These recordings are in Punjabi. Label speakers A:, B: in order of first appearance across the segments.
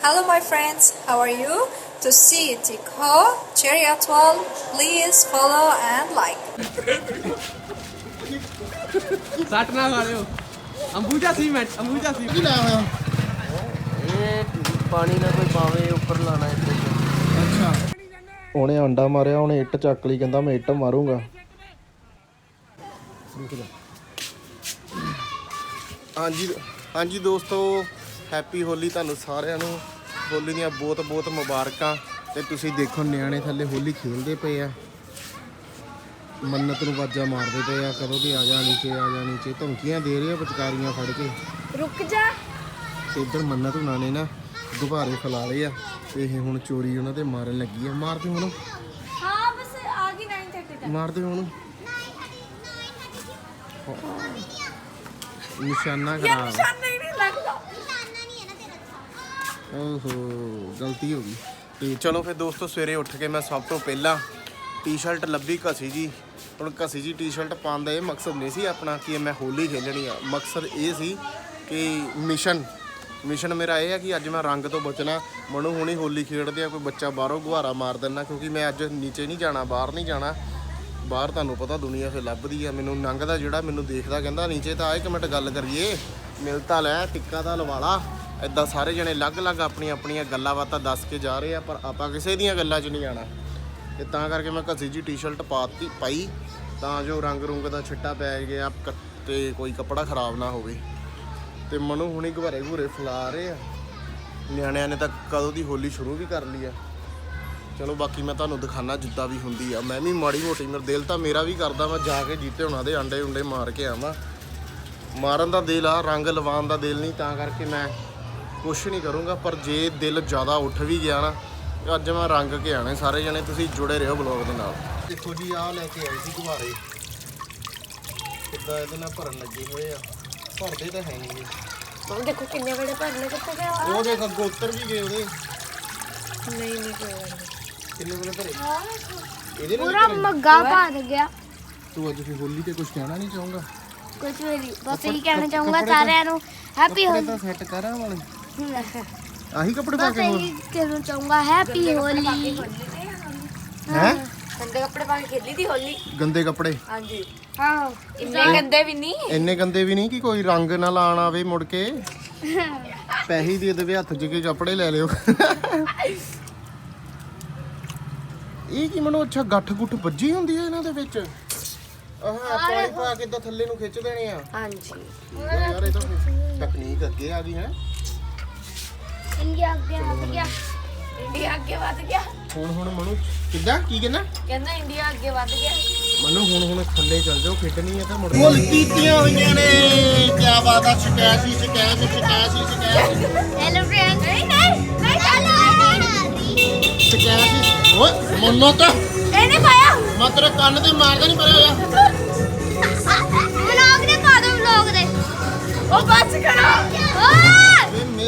A: Hello, my friends. How are you? To see Tico Cherry Atoll, please follow and like.
B: ਸੱਟ ਨਾ ਮਾਰਿਓ ਅੰਬੂਜਾ ਸੀਮੈਂਟ ਅੰਬੂਜਾ ਸੀ
C: ਕੀ ਲਾਇਆ ਹੋਇਆ
D: ਇਹ ਪਾਣੀ ਨਾ ਕੋਈ ਪਾਵੇ ਉੱਪਰ ਲਾਣਾ ਇੱਥੇ
C: ਅੱਛਾ ਉਹਨੇ ਅੰਡਾ ਮਾਰਿਆ ਉਹਨੇ ਇੱਟ ਚੱਕ ਲਈ ਕਹਿੰਦਾ ਮੈਂ ਇੱਟ ਮਾਰੂੰਗਾ ਹਾਂਜੀ ਹਾਂਜੀ ਦੋਸਤੋ ਹੈਪੀ ਹੋਲੀ ਤੁਹਾਨੂੰ ਸਾਰਿਆਂ ਨੂੰ। ਹੋਲੀ ਦੀਆਂ ਬਹੁਤ ਬਹੁਤ ਮੁਬਾਰਕਾਂ। ਤੇ ਤੁਸੀਂ ਦੇਖੋ ਨਿਆਣੇ ਥੱਲੇ ਹੋਲੀ ਖੇਡਦੇ ਪਏ ਆ। ਮੰਨਤ ਨੂੰ ਵਾਜਾ ਮਾਰਦੇ ਪਏ ਆ। ਕਦੋਂ ਦੀ ਆ ਜਾ ਨੀਚੇ ਆ ਜਾ ਨੀਚੇ। ਧਮਕੀਆਂ ਦੇ ਰਹੇ ਆ ਪਚਕਾਰੀਆਂ ਫੜ ਕੇ।
A: ਰੁਕ ਜਾ।
C: ਤੇ ਇੱਧਰ ਮੰਨਤ ਹੁਣਾਂ ਨੇ ਨਾ ਗੁਬਾਰੇ ਫੈਲਾ ਲਏ ਆ। ਤੇ ਇਹ ਹੁਣ ਚੋਰੀ ਉਹਨਾਂ ਤੇ ਮਾਰਨ ਲੱਗੀ ਆ। ਮਾਰਦੇ ਹੁਣ
A: ਹਾਂ ਬਸ ਆ ਗਈ 9:30
C: ਮਾਰਦੇ ਹੁਣ ਨਿਸ਼ਾਨਾ ਖਰਾਬ।
A: ਨਹੀਂ ਨਹੀਂ
C: ਓਹੋ, ਗਲਤੀ ਹੋ ਗਈ। ਤੇ ਚਲੋ ਫਿਰ ਦੋਸਤੋ, ਸਵੇਰੇ ਉੱਠ ਕੇ ਮੈਂ ਸਭ ਤੋਂ ਪਹਿਲਾਂ ਟੀ-ਸ਼ਰਟ ਲੱਭੀ ਘਸੀ ਜੀ। ਹੁਣ ਘਸੀ ਜੀ ਟੀ-ਸ਼ਰਟ ਪਾਉਣ ਦਾ ਇਹ ਮਕਸਦ ਨਹੀਂ ਸੀ ਆਪਣਾ ਕਿ ਮੈਂ ਹੋਲੀ ਖੇਲਣੀ ਆ। ਮਕਸਦ ਇਹ ਸੀ ਕਿ ਮਿਸ਼ਨ ਮਿਸ਼ਨ ਮੇਰਾ ਇਹ ਹੈ ਕਿ ਅੱਜ ਮੈਂ ਰੰਗ ਤੋਂ ਬਚਣਾ। ਮਨੂ ਹੁਣੀ ਹੋਲੀ ਖੇਡਦੇ ਆ, ਕੋਈ ਬੱਚਾ ਬਾਹਰੋਂ ਗੁਹਾਰਾ ਮਾਰ ਦਿੰਦਾ, ਕਿਉਂਕਿ ਮੈਂ ਅੱਜ ਨੀਚੇ ਨਹੀਂ ਜਾਣਾ, ਬਾਹਰ ਨਹੀਂ ਜਾਣਾ। ਬਾਹਰ ਤੁਹਾਨੂੰ ਪਤਾ ਦੁਨੀਆ ਫੇ ਲੱਭਦੀ ਆ। ਮੈਨੂੰ ਲੰਘਦਾ ਜਿਹੜਾ ਮੈਨੂੰ ਦੇਖਦਾ, ਕਹਿੰਦਾ, ਨੀਚੇ ਤਾਂ ਆ, ਇੱਕ ਮਿੰਟ ਗੱਲ ਕਰੀਏ। ਮਿਲ ਤਾਂ ਲੈ, ਟਿੱਕਾ ਦਾ ਲਵਾਲਾ ਲਾ ਸਾਰੇ ਜਣੇ ਅਲੱਗ-ਅਲੱਗ ਆਪਣੀਆਂ ਆਪਣੀਆਂ ਗੱਲਾਂ ਬਾਤਾਂ ਦੱਸ ਕੇ ਜਾ ਰਹੇ ਆ, ਪਰ ਆਪਾਂ ਕਿਸੇ ਦੀਆਂ ਗੱਲਾਂ 'ਚ ਨਹੀਂ ਆਣਾ ਤੇ ਤਾਂ ਕਰਕੇ ਮੈਂ ਘਸੀ ਜੀ ਟੀ-ਸ਼ਰਟ ਪਾਤੀ, ਪਾਈ, ਤਾਂ ਜੋ ਰੰਗ ਰੁੰਗ ਦਾ ਛਿੱਟਾ ਪੈ ਗਿਆ, ਕ- ਤੇ ਕੋਈ ਕੱਪੜਾ ਖਰਾਬ ਨਾ ਹੋਵੇ। ਤੇ ਮਨੂ ਹੁਣੀ ਘਰੇ ਘੂਰੇ ਫਲਾ ਰਹੇ ਆ। ਨਿਆਣਿਆਂ ਨੇ ਤਾਂ ਕਦੋਂ ਦੀ ਹੋਲੀ ਸ਼ੁਰੂ ਵੀ ਕਰ ਲਈ ਆ। ਚਲੋ ਬਾਕੀ ਮੈਂ ਤੁਹਾਨੂੰ ਦਿਖਾਣਾ ਜਿੱਦਾਂ ਵੀ ਹੁੰਦੀ ਆ। ਮੈਂ ਵੀ ਮਾੜੀ ਮੋਟੀ, ਮੇਰਾ ਦਿਲ ਤਾਂ ਮੇਰਾ ਵੀ ਕਰਦਾ ਮੈਂ ਜਾ ਕੇ ਜੀਤੇ ਉਹਨਾਂ ਦੇ ਅੰਡੇ ਉਂਡੇ ਮਾਰ ਕੇ ਆਵਾਂ। ਮਾਰਨ ਦਾ ਦਿਲ ਆ, ਰੰਗ ਲਵਾਉਣ ਦਾ ਦਿਲ ਨਹੀਂ, ਤਾਂ ਕਰਕੇ ਮੈਂ ਕੁਛ ਨਹੀਂ ਕਰੂੰਗਾ ਪਰ ਜੇ ਦਿਲ ਜ਼ਿਆਦਾ ਉੱਠ ਵੀ ਗਿਆ ਨਾ ਅੱਜ ਮੈਂ ਰੰਗ ਕੇ ਆਣੇ ਸਾਰੇ ਜਣੇ ਤੁਸੀਂ ਜੁੜੇ ਰਹੋ ਬਲੌਗ ਦੇ ਨਾਲ। ਦੇਖੋ ਜੀ ਆਹ ਲੈ ਕੇ ਆਈ ਸੀ ਗੁਬਾਰੇ। ਕਿੱਦਾਂ ਇਹਦੇ ਨਾਲ ਭਰਨ ਲੱਗੇ ਹੋਏ ਆ। ਭਰਦੇ ਤਾਂ ਹੈ ਨਹੀਂ
A: ਹੁਣ ਦੇਖੋ ਕਿੰਨੇ ਬੜੇ ਭਰਨੇ ਕਿੱਥੇ ਗਏ
C: ਉਹ ਦੇਖ ਅੱਗੋਂ ਉੱਤਰ ਵੀ ਗਏ ਉਹਦੇ।
A: ਨਹੀਂ ਨਹੀਂ ਕੋਈ ਗੱਲ
C: ਕਿੰਨੇ ਬੜੇ ਭਰੇ? ਇਹਦੇ ਨਾਲ
E: ਪੂਰਾ ਮੱਗਾ ਭਰ? ਗਿਆ।
C: ਤੂੰ ਅੱਜ ਫਿਰ ਹੋਲੀ ਤੇ ਕੁਝ ਕਹਿਣਾ ਨਹੀਂ ਚਾਹੂੰਗਾ?
E: ਕੁਝ ਵੀ ਨਹੀਂ। ਬਸ ਇਹ ਕਹਿਣਾ ਚਾਹੂੰਗਾ ਸਾਰਿਆਂ ਨੂੰ ਹੈਪੀ ਹੋਲੀ
C: ਤਾਂ ਸੈੱਟ ਕਰਾਂ ਵਾਲੇ। ਆਹੀ ਕੱਪੜੇ ਪਾ
E: ਬਸ
C: ਕੇ ਹੋਰ।
E: ਇਹ ਕਹਿਣਾ ਚਾਹੂੰਗਾ ਹੈਪੀ ਹੋਲੀ।
C: ਹੈ?
A: ਗੰਦੇ ਕੱਪੜੇ ਪਾ ਕੇ ਖੇਲੀ ਦੀ ਹੋਲੀ।
C: ਗੰਦੇ ਕੱਪੜੇ।
A: ਹਾਂਜੀ।
E: ਹਾਂ
A: ਇੰਨੇ ਗੰਦੇ ਵੀ ਨਹੀਂ
C: ਇੰਨੇ ਗੰਦੇ ਵੀ ਨਹੀਂ ਕਿ ਕੋਈ ਰੰਗ ਨਾ ਲਾਣ ਆਵੇ ਮੁੜ ਕੇ। ਪੈਸੇ ਦੇ ਦੇਵੇ ਹੱਥ ਕੇ ਕੱਪੜੇ ਲੈ ਲਿਓ। ਇਹ ਕੀ ਮਨੋ ਅੱਛਾ ਗੱਠ ਗੁੱਠ ਵੱਜੀ ਹੁੰਦੀ ਹੈ ਇਹਨਾਂ ਦੇ ਵਿੱਚ? ਆਹ ਪਾਣੀ ਪਾ ਕੇ ਤਾਂ ਥੱਲੇ ਨੂੰ ਖਿੱਚ ਦੇਣੇ ਆ।
A: ਹਾਂਜੀ।
C: ਯਾਰ ਇਹ ਤਾਂ ਤਕਨੀਕ ਅੱਗੇ ਆ ਗਈ ਹੈ।
E: ਇੰਡੀਆ ਅੱਗੇ ਹਟ ਗਿਆ।
A: ਇੰਡੀਆ ਅੱਗੇ ਵੱਧ ਗਿਆ।
C: ਹੁਣ ਹੁਣ ਮਨੂ ਕਿੱਦਾਂ? ਕੀ ਕਹਿੰਦਾ?
A: ਕਹਿੰਦਾ ਇੰਡੀਆ ਅੱਗੇ ਵੱਧ ਗਿਆ।
C: ਮਨੂ ਹੁਣ ਹੁਣ ਥੱਲੇ ਚੱਲ ਜਾਓ ਖੇਡਣੀ ਹੈ ਤਾਂ ਮੁੜ ਮੁੱਲ ਕੀਤੀਆਂ ਹੋਈਆਂ ਨੇ। ਕੀ ਬਾਤ ਆ ਸ਼ਿਕਾਇਤ ਹੀ ਸ਼ਿਕਾਇਤ ਸ਼ਿਕਾਇਤ ਹੀ ਸ਼ਿਕਾਇਤ
E: ਹੈਲੋ ਫਰੈਂਡ ਨਹੀਂ ਨਹੀਂ ਨਹੀਂ ਚੱਲ
C: ਸ਼ਿਕਾਇਤ ਓਏ ਮੰਨੋ ਤਾਂ
E: ਇਹ ਨਹੀਂ ਪਾਇਆ।
C: ਮੈਂ ਤੇਰੇ ਕੰਨ ਤੇ ਮਾਰਦਾ ਨਹੀਂ ਪਰੇ ਹੋਇਆ।
E: ਵਲੌਗ ਦੇ ਪਾ ਦੋ ਵਲੌਗ ਦੇ।
A: ਉਹ ਬਸ ਕਰੋ।
E: ਓਏ!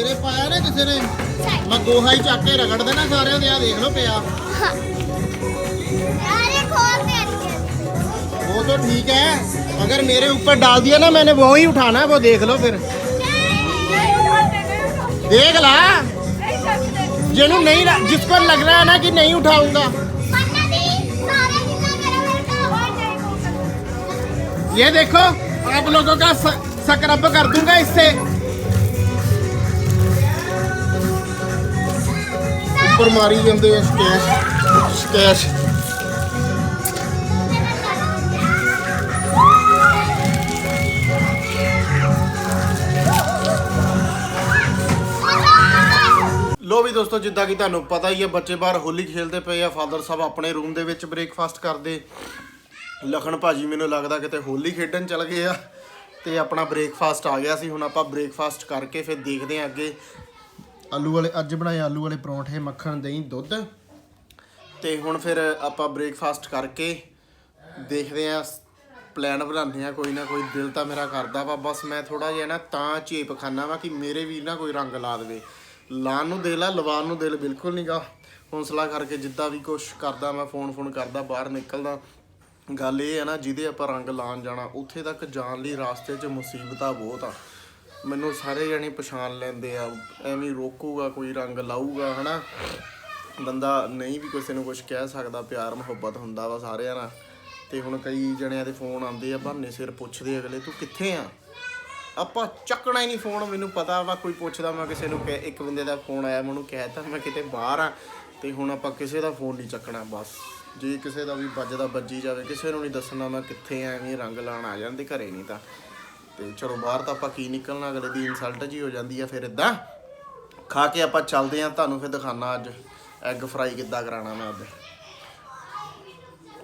C: ਇਹ ਮੇਰੇ ਪਾਇਆ ਨਾ ਕਿਸੇ ਨੇ ਮੈਂ ਗੋਹਾ ਹੀ ਚੱਕ ਕੇ ਰਗੜ ਦੇਣਾ ਸਾਰਿਆਂ ਦੇ ਆ ਦੇਖ ਲਓ ਪਿਆ
E: ਯਾਰੇ ਖੋਲ ਦੇ ਅੜੀ
C: वो तो ठीक है अगर मेरे ऊपर डाल दिया ना मैंने वो ही उठाना है वो देख लो फिर देख ला जिन्हों नहीं ला- जिसको लग रहा है ना कि नहीं उठाऊंगा
E: ਮੰਨਾ ਦੀ ਸਾਰੇ ਜਿੰਨਾ ਮੇਰਾ ਬੇਟਾ
C: ये देखो आप लोगों का स- स्क्रब कर दूंगा इससे ਉੱਪਰ ਮਾਰੀ ਜਾਂਦੇ ਆ ਸਕੈਸ਼ ਸਕੈਸ਼ ਲੋ ਵੀ ਦੋਸਤੋ, ਜਿੱਦਾਂ ਕਿ ਤੁਹਾਨੂੰ ਪਤਾ ਹੀ ਹੈ ਬੱਚੇ ਬਾਹਰ ਹੋਲੀ ਖੇਲਦੇ ਪਏ ਆ। ਫਾਦਰ ਸਾਹਿਬ ਆਪਣੇ ਰੂਮ ਦੇ ਵਿੱਚ ਬ੍ਰੇਕਫਾਸਟ ਕਰਦੇ। ਲਖਣ ਭਾਜੀ ਮੈਨੂੰ ਲੱਗਦਾ ਕਿਤੇ ਹੋਲੀ ਖੇਡਣ ਚਲ ਗਏ ਆ। ਤੇ ਆਪਣਾ ਬ੍ਰੇਕਫਾਸਟ ਆ ਗਿਆ ਸੀ। ਹੁਣ ਆਪਾਂ ਬ੍ਰੇਕਫਾਸਟ ਕਰਕੇ ਫਿਰ ਦੇਖਦੇ ਆ ਅੱਗੇ। ਆਲੂ ਵਾਲੇ, ਅੱਜ ਬਣਾਏ ਆਲੂ ਵਾਲੇ ਪਰੌਂਠੇ, ਮੱਖਣ, ਦਹੀਂ, ਦੁੱਧ। ਤੇ ਹੁਣ ਫਿਰ ਆਪਾਂ ਬ੍ਰੇਕਫਾਸਟ ਕਰਕੇ ਦੇਖਦੇ ਹਾਂ, ਪਲਾਨ ਬਣਾਉਂਦੇ ਆ ਕੋਈ ਨਾ ਕੋਈ ਦਿਲ ਤਾਂ ਮੇਰਾ ਕਰਦਾ ਵਾ। ਬਸ ਮੈਂ ਥੋੜਾ ਜਿਹਾ ਨਾ ਤਾਂ ਝੇਪ ਖਾਨਾ ਵਾ ਕਿ ਮੇਰੇ ਵੀ ਨਾ ਕੋਈ ਰੰਗ ਲਾ ਦੇਵੇ। ਲਾਣ ਨੂੰ ਦਿਲ ਆ ਲਵਾਣ ਨੂੰ ਦਿਲ ਬਿਲਕੁਲ ਨਹੀਂਗਾ ਹੌਸਲਾ ਕਰਕੇ ਜਿੱਦਾਂ ਵੀ ਕੁਛ ਕਰਦਾ ਮੈਂ ਫੋਨ ਫੋਨ ਕਰਦਾ, ਬਾਹਰ ਨਿਕਲਦਾ। ਗੱਲ ਇਹ ਹੈ ਨਾ, ਜਿਹਦੇ ਆਪਾਂ ਰੰਗ ਲਾਣ ਜਾਣਾ, ਉੱਥੇ ਤੱਕ ਜਾਣ ਲਈ ਰਾਸਤੇ 'ਚ ਮੁਸੀਬਤਾਂ ਬਹੁਤ ਆ।
F: ਮੈਨੂੰ ਸਾਰੇ ਜਣੇ ਪਛਾਣ ਲੈਂਦੇ ਆ। ਐਵੇਂ ਰੋਕੂਗਾ, ਕੋਈ ਰੰਗ ਲਾਊਗਾ, ਹਨਾ? ਬੰਦਾ ਨਹੀਂ ਵੀ ਕਿਸੇ ਨੂੰ ਕੁਝ ਕਹਿ ਸਕਦਾ, ਪਿਆਰ, ਮੁਹੱਬਤ ਹੁੰਦਾ ਵਾ ਸਾਰਿਆਂ ਨਾਲ। ਤੇ ਹੁਣ ਕਈ ਜਣਿਆਂ ਦੇ ਫੋਨ ਆਉਂਦੇ ਆ, ਬਹਾਨੇ ਸਿਰ ਪੁੱਛਦੇ ਅਗਲੇ, ਤੂੰ ਕਿੱਥੇ ਆ? ਆਪਾਂ ਚੱਕਣਾ ਹੀ ਨਹੀਂ ਫੋਨ, ਮੈਨੂੰ ਪਤਾ ਵਾ, ਕੋਈ ਪੁੱਛਦਾ ਮੈਂ ਕਿਸੇ ਨੂੰ ਕਹਿ, ਇੱਕ ਬੰਦੇ ਦਾ ਫੋਨ ਆਇਆ, ਮੈਨੂੰ ਕਹਿਤਾ ਮੈਂ ਕਿਤੇ ਬਾਹਰ ਆ। ਤੇ ਹੁਣ ਆਪਾਂ ਕਿਸੇ ਦਾ ਫੋਨ ਨਹੀਂ ਚੱਕਣਾ, ਬਸ। ਜੇ ਕਿਸੇ ਦਾ ਵੀ ਵੱਜਦਾ, ਵੱਜੀ ਜਾਵੇ, ਕਿਸੇ ਨੂੰ ਨਹੀਂ ਦੱਸਣਾ, ਮੈਂ ਕਿੱਥੇ ਆ? ਐਵੇਂ ਰੰਗ ਲਾਣ ਆ ਜਾਂਦੇ, ਘਰੇ ਨਹੀਂ ਤਾਂ। ਤੇ ਚਲੋ ਬਾਹਰ ਤਾਂ ਆਪਾਂ ਕੀ ਨਿਕਲਣਾ, ਅਗਲੇ ਦੀ ਇਨਸਲਟ ਜੀ ਹੋ ਜਾਂਦੀ ਆ ਫਿਰ ਇਦਾਂ ਖਾ ਕੇ ਆਪਾਂ ਚੱਲਦੇ ਆ, ਤੁਹਾਨੂੰ ਫਿਰ ਦਿਖਾਣਾ ਅੱਜ ਐਗ ਫਰਾਈ ਕਿੱਦਾਂ ਕਰਾਣਾ ਮੈਂ ਅੱਜ।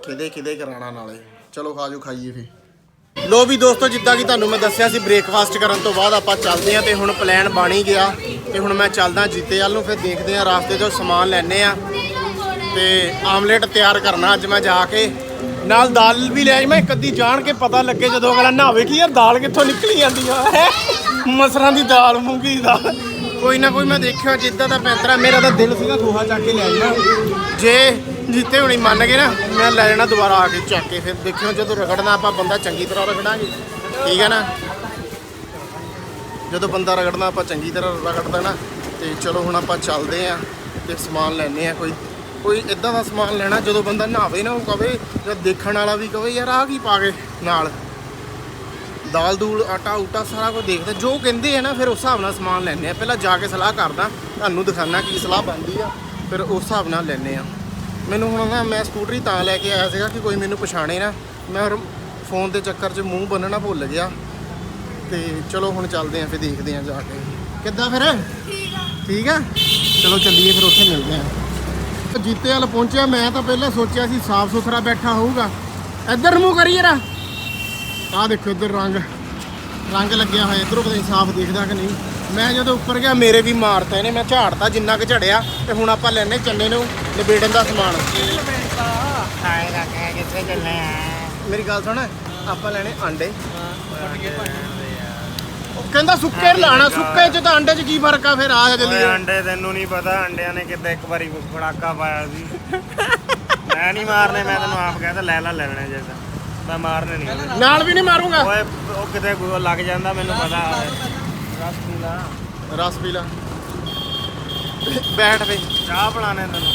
F: ਕਿਹਦੇ ਕਿਹਦੇ ਕਰਾਣਾ ਨਾਲੇ। ਚਲੋ ਖਾਜੋ ਖਾਈਏ ਫੇ ਲੋ ਵੀ ਦੋਸਤੋ, ਜਿੱਦਾਂ ਕਿ ਤੁਹਾਨੂੰ ਮੈਂ ਦੱਸਿਆ ਸੀ ਬ੍ਰੇਕਫਾਸਟ ਕਰਨ ਤੋਂ ਬਾਅਦ ਆਪਾਂ ਚੱਲਦੇ ਆਂ ਤੇ ਹੁਣ ਪਲਾਨ ਬਣ ਹੀ ਗਿਆ। ਤੇ ਹੁਣ ਮੈਂ ਚੱਲਦਾ ਜੀਤੇ ਵੱਲ ਨੂੰ, ਫਿਰ ਦੇਖਦੇ ਆਂ, ਰਾਸਤੇ 'ਚੋਂ ਸਮਾਨ ਲੈਣੇ ਆ। ਤੇ ਆਮਲੇਟ ਤਿਆਰ ਕਰਨਾ ਅੱਜ ਮੈਂ ਜਾ ਕੇ। ਨਾਲ ਦਾਲ ਵੀ ਲੈ ਆਈ, ਮੈਂ ਇੱਕ ਅੱਧੀ ਜਾਣ ਕੇ ਪਤਾ ਲੱਗੇ ਜਦੋਂ ਅਗਲਾ ਨਹਾਵੇ ਕਿ ਯਾਰ ਦਾਲ ਕਿੱਥੋਂ ਨਿਕਲੀ ਜਾਂਦੀ ਆ? ਹੈ? ਮਸਰਾਂ ਦੀ ਦਾਲ, ਮੂੰਗੀ ਦੀ ਦਾਲ। ਕੋਈ ਨਾ ਕੋਈ ਮੈਂ ਦੇਖਿਆ, ਜਿੱਦਾਂ ਦਾ ਪੈਂਤਰਾ, ਮੇਰਾ ਤਾਂ ਦਿਲ ਸੀਗਾ ਖੋਹਾ ਚੱਕ ਕੇ ਲੈ ਜਾਣਾ ਜੇ ਜਿੱਤੇ ਹੁਣੀ ਮੰਨ ਗਏ ਨਾ, ਮੈਂ ਲੈ ਜਾਣਾ ਦੁਬਾਰਾ ਆ ਕੇ ਚੱਕ ਕੇ, ਫਿਰ ਦੇਖਿਓ ਜਦੋਂ ਰਗੜਨਾ ਆਪਾਂ, ਬੰਦਾ ਚੰਗੀ ਤਰ੍ਹਾਂ ਰਗੜਾਂਗੇ। ਠੀਕ ਹੈ ਨਾ? ਜਦੋਂ ਬੰਦਾ ਰਗੜਨਾ, ਆਪਾਂ ਚੰਗੀ ਤਰ੍ਹਾਂ ਰਗੜ ਦੇਣਾ ਤੇ ਚਲੋ ਹੁਣ ਆਪਾਂ ਚੱਲਦੇ ਆਂ ਤੇ ਸਮਾਨ ਲੈਣੇ ਆ ਕੋਈ। ਕੋਈ ਇਦਾਂ ਦਾ ਸਮਾਨ ਲੈਣਾ ਜਦੋਂ ਬੰਦਾ ਨਹਾਵੇ ਨਾ ਉਹ ਕਵੇ ਜਾਂ ਦੇਖਣ ਵਾਲਾ ਵੀ ਕਵੇ ਯਾਰ ਆਹ ਕੀ ਪਾ ਗਏ? ਨਾਲ। ਦਾਲ ਦੂਲ ਆਟਾ ਊਟਾ ਸਾਰਾ ਕੁਝ ਦੇਖਦੇ। ਜੋ ਕਹਿੰਦੇ ਆ ਨਾ ਫਿਰ ਉਸ ਹਿਸਾਬ ਨਾਲ ਸਮਾਨ ਲੈਣੇ ਆ। ਪਹਿਲਾਂ ਜਾ ਕੇ ਸਲਾਹ ਕਰਦਾ ਤੁਹਾਨੂੰ ਦਿਖਾਣਾ ਕੀ ਸਲਾਹ ਬਣਦੀ ਆ ਫਿਰ ਉਸ ਹਿਸਾਬ ਨਾਲ ਲੈਣੇ ਆ। ਮੈਨੂੰ ਹੁਣ ਨਾ ਮੈਂ ਸਕੂਟਰੀ ਤਾਂ ਲੈ ਕੇ ਆਇਆ ਸੀਗਾ ਕਿ ਕੋਈ ਮੈਨੂੰ ਪਛਾਣੇ ਨਾ। ਮੈਂ ਫੋਨ ਦੇ ਚੱਕਰ 'ਚ ਮੂੰਹ ਬੰਨਣਾ ਭੁੱਲ ਗਿਆ। ਤੇ ਚਲੋ ਹੁਣ ਚੱਲਦੇ ਆਂ ਫਿਰ ਦੇਖਦੇ ਆਂ ਜਾ ਕੇ। ਕਿੱਦਾਂ ਫਿਰ? ਠੀਕ ਆ? ਚਲੋ ਚੱਲੀਏ ਫਿਰ ਉੱਥੇ ਮਿਲਦੇ ਆਂ। ਜੀਤੇ ਵਾਲ ਪਹੁੰਚਿਆ ਮੈਂ ਤਾਂ ਪਹਿਲਾਂ ਸੋਚਿਆ ਸੀ ਸਾਫ਼ ਸੁਥਰਾ ਬੈਠਾ ਹੋਊਗਾ। ਇੱਧਰ ਮੂੰਹ ਕਰੀ ਜਰਾ। ਆਹ ਦੇਖੋ ਇੱਧਰ ਰੰਗ। ਰੰਗ ਲੱਗਿਆ ਹੋਇਆ ਇੱਧਰੋਂ ਪਤਾ ਨਹੀਂ ਸਾਫ਼ ਦਿਖਦਾ ਕਿ ਨਹੀਂ। ਮੈਂ ਜਦੋਂ ਉੱਪਰ ਗਿਆ ਮੇਰੇ ਵੀ ਮਾਰਤਾ ਇਹਨੇ ਮੈਂ ਝਾੜਤਾ ਜਿੰਨਾ ਕੁ ਝੜਿਆ ਤੇ ਹੁਣ ਆਪਾਂ ਲੈਣੇ ਚੰਨੇ ਨੂੰ ਨਿਬੇੜਨ ਦਾ ਸਮਾਨ। ਮੇਰੀ ਗੱਲ ਸੁਣ ਆਪਾਂ ਲੈਣੇ ਆਂਡੇ। ਕਹਿੰਦਾ ਸੁੱਕੇ ਲਾਣਾ ਸੁੱਕੇ ਚ ਤਾਂ ਅੰਡੇ ਚ ਕੀ ਫ਼ਰਕ ਆ ਫਿਰ? ਆ
G: ਓਏ
F: ਜਲਦੀ
G: ਅੰਡੇ ਤੈਨੂੰ ਨਹੀਂ ਪਤਾ ਅੰਡਿਆਂ ਨੇ ਕਿਤੇ ਇੱਕ ਵਾਰੀ ਫੜਾਕਾ ਪਾਇਆ ਸੀ। ਮੈਂ ਨਹੀਂ ਮਾਰਨੇ ਮੈਂ ਤੈਨੂੰ ਆਪ ਕਹਿੰਦਾ ਲੈ ਲੈ ਲੈਣੇ ਜੇ ਤਾਂ। ਮੈਂ ਮਾਰਨੇ ਨਹੀਂ।
F: ਨਾਲ ਵੀ ਨਹੀਂ ਮਾਰੂੰਗਾ?
G: ਓਏ ਉਹ ਕਿਤੇ ਲੱਗ ਜਾਂਦਾ ਮੈਨੂੰ ਪਤਾ। ਰਸ ਪੀਲਾ
F: ਰਸ ਪੀ ਲਾ। ਬੈਠ ਵੇ
G: ਚਾਹ ਬਣਾਣੇ ਤੈਨੂੰ।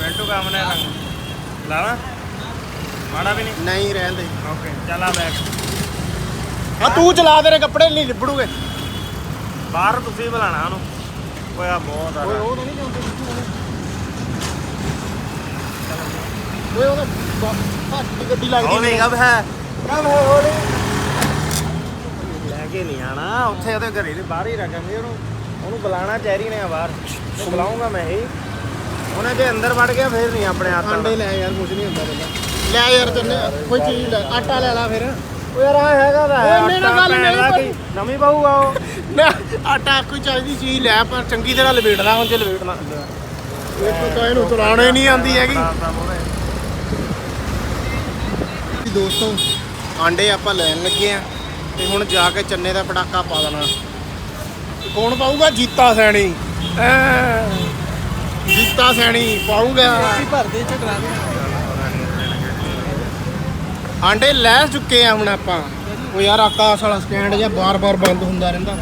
G: ਬੈਠੂ ਕੰਮ ਨੇ ਰੰਗ ਲਾਵਾ ਮਾੜਾ ਵੀ ਨਹੀਂ।
F: ਨਹੀਂ ਰਹਿਣ ਦੇ।
G: ਓਕੇ ਚੱਲ ਆ ਬੈਠ।
F: ਆ ਤੂੰ ਚਲਾ ਤੇਰੇ ਕੱਪੜੇ ਨਹੀਂ ਲਿਬੜੂਗੇ।
G: ਬਾਹਰ ਤੁਸੀਂ ਬੁਲਾਣਾ ਉਹਨੂੰ। ਓਏ ਆ ਬਹੁਤ ਆ
F: ਓਏ ਉਹ ਤਾਂ ਨਹੀਂ ਜਾਂਦੇ ਓਏ ਉਹਦਾ ਫਾਸਟ ਗੱਡੀ ਲੱਗਦੀ
G: ਉਹ ਨਹੀਂ ਕਬ ਹੈ। ਕਬ ਹੈ। ਉਹ ਲੈ ਕੇ ਨਹੀਂ ਆਣਾ। ਉੱਥੇ ਉਹਦੇ ਘਰੇ ਦੇ ਬਾਹਰ ਹੀ ਰੱਖਾਂਗੇ ਉਹਨੂੰ। ਉਹਨੂੰ ਬੁਲਾਣਾ ਚੈਰੀ ਨੇ ਆ ਬਾਹਰ। ਬੁਲਾਉਂਗਾ ਮੈਂ ਹੀ। ਉਹਨੇ ਜੇ ਅੰਦਰ ਵੜ ਗਿਆ ਫੇਰ ਨਹੀਂ ਆਪਣੇ
F: ਆਂਡੇ ਲੈ ਯਾਰ ਕੁਝ ਨਹੀਂ ਹੁੰਦਾ ਬੰਦਾ ਲੈ ਯਾਰ ਤੈਨੂੰ ਕੋਈ ਚੀਜ਼ ਲੈ ਆਟਾ ਲੈ ਲਾ ਫਿਰ।
G: ਉਹ ਯਾਰ ਆ ਹੈਗਾ ਦਾ
F: ਓਏ ਮੇਰੇ ਨਾਲ ਗੱਲ ਨਹੀਂ ਪਰ-
G: ਨਵੀਂ ਬਹੂ ਆ ਉਹ।
F: ਨਾ ਆਟਾ ਕੋਈ ਚਾਹੀਦੀ ਚੀਜ਼ ਲੈ ਪਰ ਚੰਗੀ ਤਰ੍ਹਾਂ ਲਪੇਟਣਾ ਹੁਣ ਜੇ ਲਪੇਟਣਾ। ਇਹ ਤਾਂ ਇਹਨੂੰ ਚਲਾਉਣਾ ਹੀ ਨਹੀਂ ਆਉਂਦੀ ਹੈਗੀ। ਦੋਸਤੋ ਆਂਡੇ ਆਪਾਂ ਲੈਣ ਲੱਗੇ ਆ ਤੇ ਹੁਣ ਜਾ ਕੇ ਚੰਨੇ ਦਾ ਪਟਾਕਾ ਪਾ ਦੇਣਾ। ਕੌਣ ਪਾਊਗਾ? ਜੀਤਾ ਸੈਣੀ। ਐ। ਜੀਤਾ ਸੈਣੀ ਪਾਊਗਾ।
B: ਭਰਦੇ ਦੇ
F: ਆਂਡੇ ਲੈ ਚੁੱਕੇ ਆ ਹੁਣ ਆਪਾਂ। ਉਹ ਯਾਰ ਆਕਾਸ਼ ਵਾਲਾ ਸਟੈਂਡ ਜਾਂ ਬਾਰ-ਬਾਰ ਬੰਦ ਹੁੰਦਾ ਰਹਿੰਦਾ।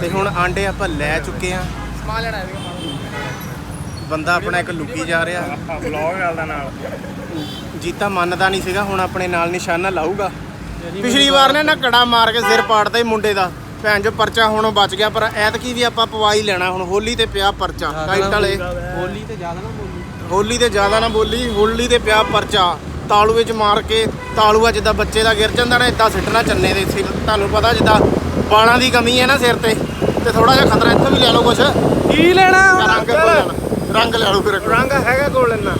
F: ਤੇ ਹੁਣ ਆਂਡੇ ਆਪਾਂ ਲੈ ਚੁੱਕੇ ਆ।
B: ਸਮਾਨ ਲੈਣਾ ਹੈ
F: ਬੰਦਾ ਆਪਣਾ ਇੱਕ ਲੁਕੀ ਜਾ ਰਿਹਾ।
G: ਬਲੌਗ ਚੱਲਦਾ ਨਾਲ।
F: ਜੀਤਾ ਮੰਨਦਾ ਨਹੀਂ ਸੀਗਾ ਹੁਣ ਆਪਣੇ ਨਾਲ ਨਿਸ਼ਾਨਾ ਲਾਊਗਾ। ਪਿਛਲੀ ਵਾਰ ਨੇ ਨਾ ਕੜਾ ਮਾਰ ਕੇ ਸਿਰ ਪਾੜਤਾ ਹੀ ਮੁੰਡੇ ਦਾ। ਭੈਣ ਜੋ ਪਰਚਾ ਹੁਣ ਬਚ ਗਿਆ ਪਰ ਐਤਕੀ ਵੀ ਆਪਾਂ ਪਵਾਈ ਲੈਣਾ ਹੁਣ ਹੋਲੀ ਤੇ ਪਿਆ ਪਰਚਾ। ਟਾਈਟ ਵਾਲੇ।
B: ਬੋਲੀ ਤੇ ਜ਼ਿਆਦਾ ਨਾ
F: ਹੋਲੀ ਤੇ ਜ਼ਿਆਦਾ ਨਾ ਬੋਲੀ ਹੋਲੀ ਤੇ ਪਿਆ ਪਰਚਾ। ਤਾਲੂ ਵਿੱਚ ਮਾਰ ਕੇ ਤਾਲੂਆ ਜਿੱਦਾਂ ਬੱਚੇ ਦਾ ਗਿਰ ਜਾਂਦਾ ਨਾ ਇਦਾਂ ਸਿੱਟਣਾ ਚੰਨੇ ਦੇ ਸਿਰ। ਤੁਹਾਨੂੰ ਪਤਾ ਜਿੱਦਾਂ ਬਾਲਾਂ ਦੀ ਕਮੀ ਹੈ ਨਾ ਸਿਰ ਤੇ ਤੇ ਥੋੜਾ ਜਿਹਾ ਖਤਰਾ ਇੱਥੇ ਵੀ ਲੈ ਲਓ ਕੁਛ।
G: ਕੀ ਲੈਣਾ
F: ਰੰਗ ਲੈ ਲਓ ਫਿਰ
G: ਰੰਗ ਹੈਗਾ ਕੋਲ ਲੈਣਾ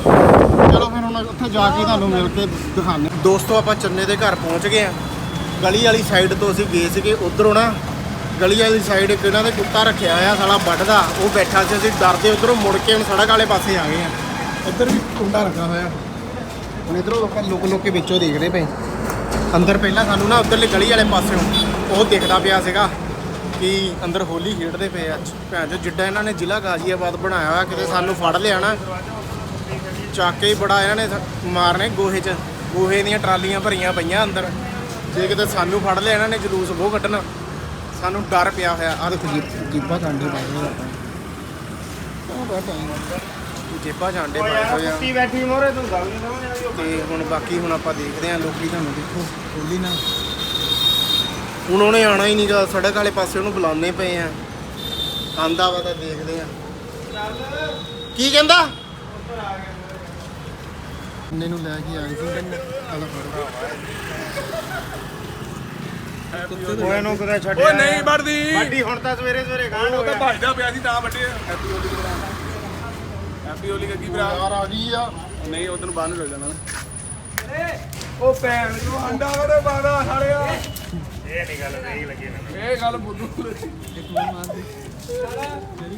F: ਚਲੋ ਫਿਰ ਹੁਣ ਉੱਥੇ ਜਾ ਕੇ ਤੁਹਾਨੂੰ ਮਿਲ ਕੇ ਦਿਖਾਉਂਦੇ ਦੋਸਤੋ ਆਪਾਂ ਚੰਨੇ ਦੇ ਘਰ ਪਹੁੰਚ ਗਏ ਆ ਗਲੀ ਵਾਲੀ ਸਾਈਡ ਤੋਂ ਅਸੀਂ ਗਏ ਸੀਗੇ ਉਧਰੋਂ ਨਾ। ਗਲੀ ਵਾਲੀ ਸਾਈਡ ਇੱਕ ਇਹਨਾਂ ਦੇ ਕੁੱਤਾ ਰੱਖਿਆ ਆ ਸਾਲਾ ਵੱਢਦਾ। ਉਹ ਬੈਠਾ ਸੀ ਅਸੀਂ ਡਰਦੇ ਉਧਰੋਂ ਮੁੜ ਕੇ ਹੁਣ ਸੜਕ ਵਾਲੇ ਪਾਸੇ ਆ ਗਏ ਆ ਇੱਧਰ ਵੀ ਕੁੰਡਾ ਰੱਖਾ ਹੋਇਆ। ਹੁਣ ਇਧਰੋਂ ਲੋਕਾਂ ਲੁਕ ਲੁਕ ਕੇ ਵਿੱਚੋਂ ਦੇਖਦੇ ਪਏ। ਅੰਦਰ ਪਹਿਲਾਂ ਸਾਨੂੰ ਨਾ ਉੱਧਰਲੇ ਗਲੀ ਵਾਲੇ ਪਾਸਿਓਂ ਉਹ ਦੇਖਦਾ ਪਿਆ ਸੀਗਾ ਕਿ ਅੰਦਰ ਹੋਲੀ ਖੇਡਦੇ ਪਏ ਆ। ਭੈਣ ਜੋ ਜਿੱਡਾ ਇਹਨਾਂ ਨੇ ਜ਼ਿਲ੍ਹਾ ਗਾਜ਼ੀਆਬਾਦ ਬਣਾਇਆ ਹੋਇਆ, ਕਿਤੇ ਸਾਨੂੰ ਫੜ ਲਿਆ ਨਾ। ਚੱਕ ਕੇ ਬੜਾ ਇਹਨਾਂ ਨੇ ਮਾਰਨੇ ਗੋਹੇ 'ਚ। ਗੋਹੇ ਦੀਆਂ ਟਰਾਲੀਆਂ ਭਰੀਆਂ ਪਈਆਂ ਅੰਦਰ।
C: ਜੇ ਕਿਤੇ ਸਾਨੂੰ ਫੜ ਲਿਆ ਇਹਨਾਂ ਨੇ ਜਲੂਸ ਉਹ ਕੱਢਣਾ, ਸਾਨੂੰ ਡਰ ਪਿਆ ਹੋਇਆ। ਆ ਦੇਖੋ ਜੀ ਜੀਬਾਂ ਚਾਂਡੇ ਪਾਏ ਆਪਾਂ ਉਹ ਬੜਾ ਜੇਬਾਂ ਚਾਂਡੇ
G: ਓ ਯਾਰ
C: ਹੋਏ ਆ।
G: ਕੁੱਤੀ ਬੈਠੀ ਮੋਰੇ ਤੂੰ ਗੱਲ ਨਹੀਂ ਸਮਝ ਆਈ
C: ਤੇ ਹੁਣ ਬਾਕੀ ਹੁਣ ਆਪਾਂ ਦੇਖਦੇ ਆਂ ਲੋਕੀ ਤੁਹਾਨੂੰ ਦੇਖੋ ਖੋਲੀ ਨਾ। ਹੁਣ ਉਹਨੇ ਆਣਾ ਹੀ ਨਹੀਂਗਾ ਸੜਕ ਵਾਲੇ ਪਾਸੇ ਉਹਨੂੰ ਬੁਲਾਉਂਦੇ ਪਏ ਆ। ਆਂਦਾ ਵਾ ਤਾਂ ਦੇਖਦੇ ਆ। ਕੀ ਕਹਿੰਦਾ? ਨੇ ਨੂੰ ਲੈ ਕੇ ਆਈ ਸੀ। ਆਲਾ ਫੜ
G: ਓਏ ਨੂੰ ਕਿਤੇ ਛੱਡਿਆ
B: ਓਏ ਨਹੀਂ ਵੜਦੀ।
G: ਵੱਡੀ ਹੁਣ ਤਾਂ ਸਵੇਰੇ ਸਵੇਰੇ
B: ਉਹ ਤਾਂ
G: ਹੋਇਆ।
B: ਭੱਜਦਾ ਪਿਆ ਸੀ ਤਾਂ ਵੱਡੇ ਹੈਪੀ ਹੋਲੀ ਹੈਪੀ ਹੋਲੀ ਕੀ ਭਰਾ।
C: ਯਾਰ ਆ ਗਈ ਆ।
B: ਨਹੀਂ ਉਦੋਂ ਬਾਹਰ ਨੂੰ ਲੱਗ ਜਾਣਾ ਉਹ ਭੈਣ ਨੂੰ ਅੰਡਾ ਉਹਦੇ ਬਾਦਾ ਸਾਲਿਆ।
G: ਇਹ ਨਹੀਂ ਗੱਲ ਸਹੀ ਲੱਗੀ ਮੈਨੂੰ।
B: ਇਹ ਗੱਲ ਬੁੱਧੂ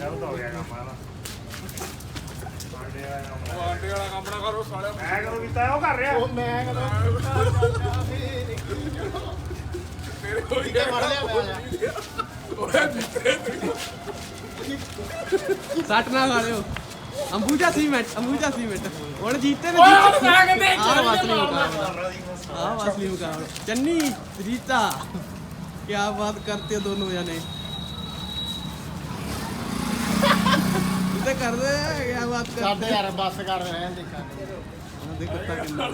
G: ਗਲਤ ਹੋ ਗਿਆ ਕੰਮ ਆਲਾ
B: ਉਹ ਅੰਡੇ ਵਾਲਾ। ਕੰਮ ਨਾ ਕਰੋ ਸਾਲਿਆ।
G: ਮੈਂ ਕਰੋ ਕੀਤਾ ਉਹ ਕਰ ਰਿਹਾ।
C: ਉਹ ਮੈਂ
B: ਤੇਰੇ ਹੋਈ
C: ਮੜ ਲਿਆ ਮੈਂ
B: ਸੱਟ ਨਾ ਖਾ ਲਿਓ ਅੰਬੂਜਾ ਸੀਮੈਂਟ ਅੰਬੂਜਾ ਸੀਮੈਂਟ। ਹੁਣ ਜੀਤੇ ਨੇ ਜੀਤੇ ਆ ਵਾਸਲੀ ਮੁਕਾਬਲਾ ਆ ਵਾਸਲੀ ਮੁਕਾਬਲਾ ਚੰਨੀ ਰੀਤਾ ਕੀ ਬਾਤ ਕਰਤੇ ਹੋ ਦੋਨੋਂ ਜਣੇ। ਤੇ ਕਰਦੇ ਕੀ ਬਾਤ ਕਰ
C: ਸਾਡੇ ਯਾਰ ਬੱਸ ਕਰ ਰਹੇ ਦੇਖਾਂ।
B: ਦੇ ਕੁੱਤਾ ਕਿੰਨਾ।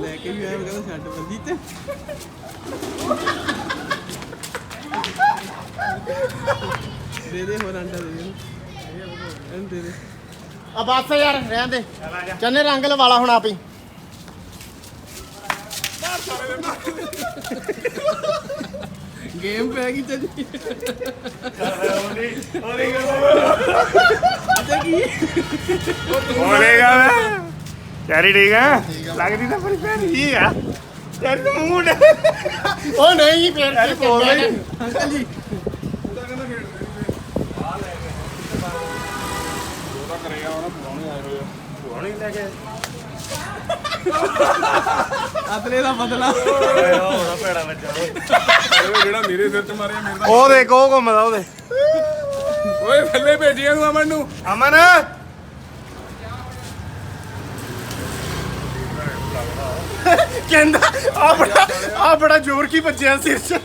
B: ਲੈ ਕੇ ਵੀ ਆਇਆ ਕਹਿੰਦਾ ਛੱਡ ਬੰਦੀ ਤੇ ਦੇ ਦੇ ਹੋਰ ਅੰਡਾ ਦੇ ਦੇ। ਇਹਨੂੰ ਦੇ ਦੇ।
C: ਆ ਬੱਸ ਯਾਰ ਰਹਿਣ ਦੇ। ਚੰਨੇ ਰੰਗ ਲਵਾਲਾ ਹੁਣ ਆਪੀ
B: ਗੇਮ ਪੈ ਗਈ ਚੱਲੀ
G: ਬੋਲੇਗਾ ਮੈਂ ਚੈਰੀ ਠੀਕ ਆ ਲੱਗਦੀ ਤਾਂ ਬੜੀ ਭੈੜੀ ਆ। ਚੱਲ ਮੂੰਹ ਡੇ
C: ਉਹ ਨਹੀਂ ਫੇਰ
G: ਚੱਲ ਬੋਲ
B: ਅੰਕਲ ਜੀ।
G: ਹੁਣੀ ਲੈ ਕੇ
B: ਅਤਲੇ ਦਾ ਬਦਲਾ।
G: ਓਏ ਉਹ ਬੜਾ ਭੈੜਾ ਬੱਚਾ
B: ਜਿਹੜਾ ਮੇਰੇ ਸਿਰ ਤੇ ਮਾਰਿਆ ਮੇਰੇ
G: ਉਹ ਦੇਖ ਉਹ ਘੁੰਮਦਾ ਉਹਦੇ।
B: ਓਏ ਥੱਲੇ ਭੇਜਿਆ ਨੂੰ ਅਮਨ ਨੂੰ।
G: ਅਮਨ।
C: ਕਹਿੰਦਾ ਆ ਬੜਾ ਆ ਬੜਾ ਜ਼ੋਰ ਕੀ ਵੱਜਿਆ ਸਿਰ 'ਚ।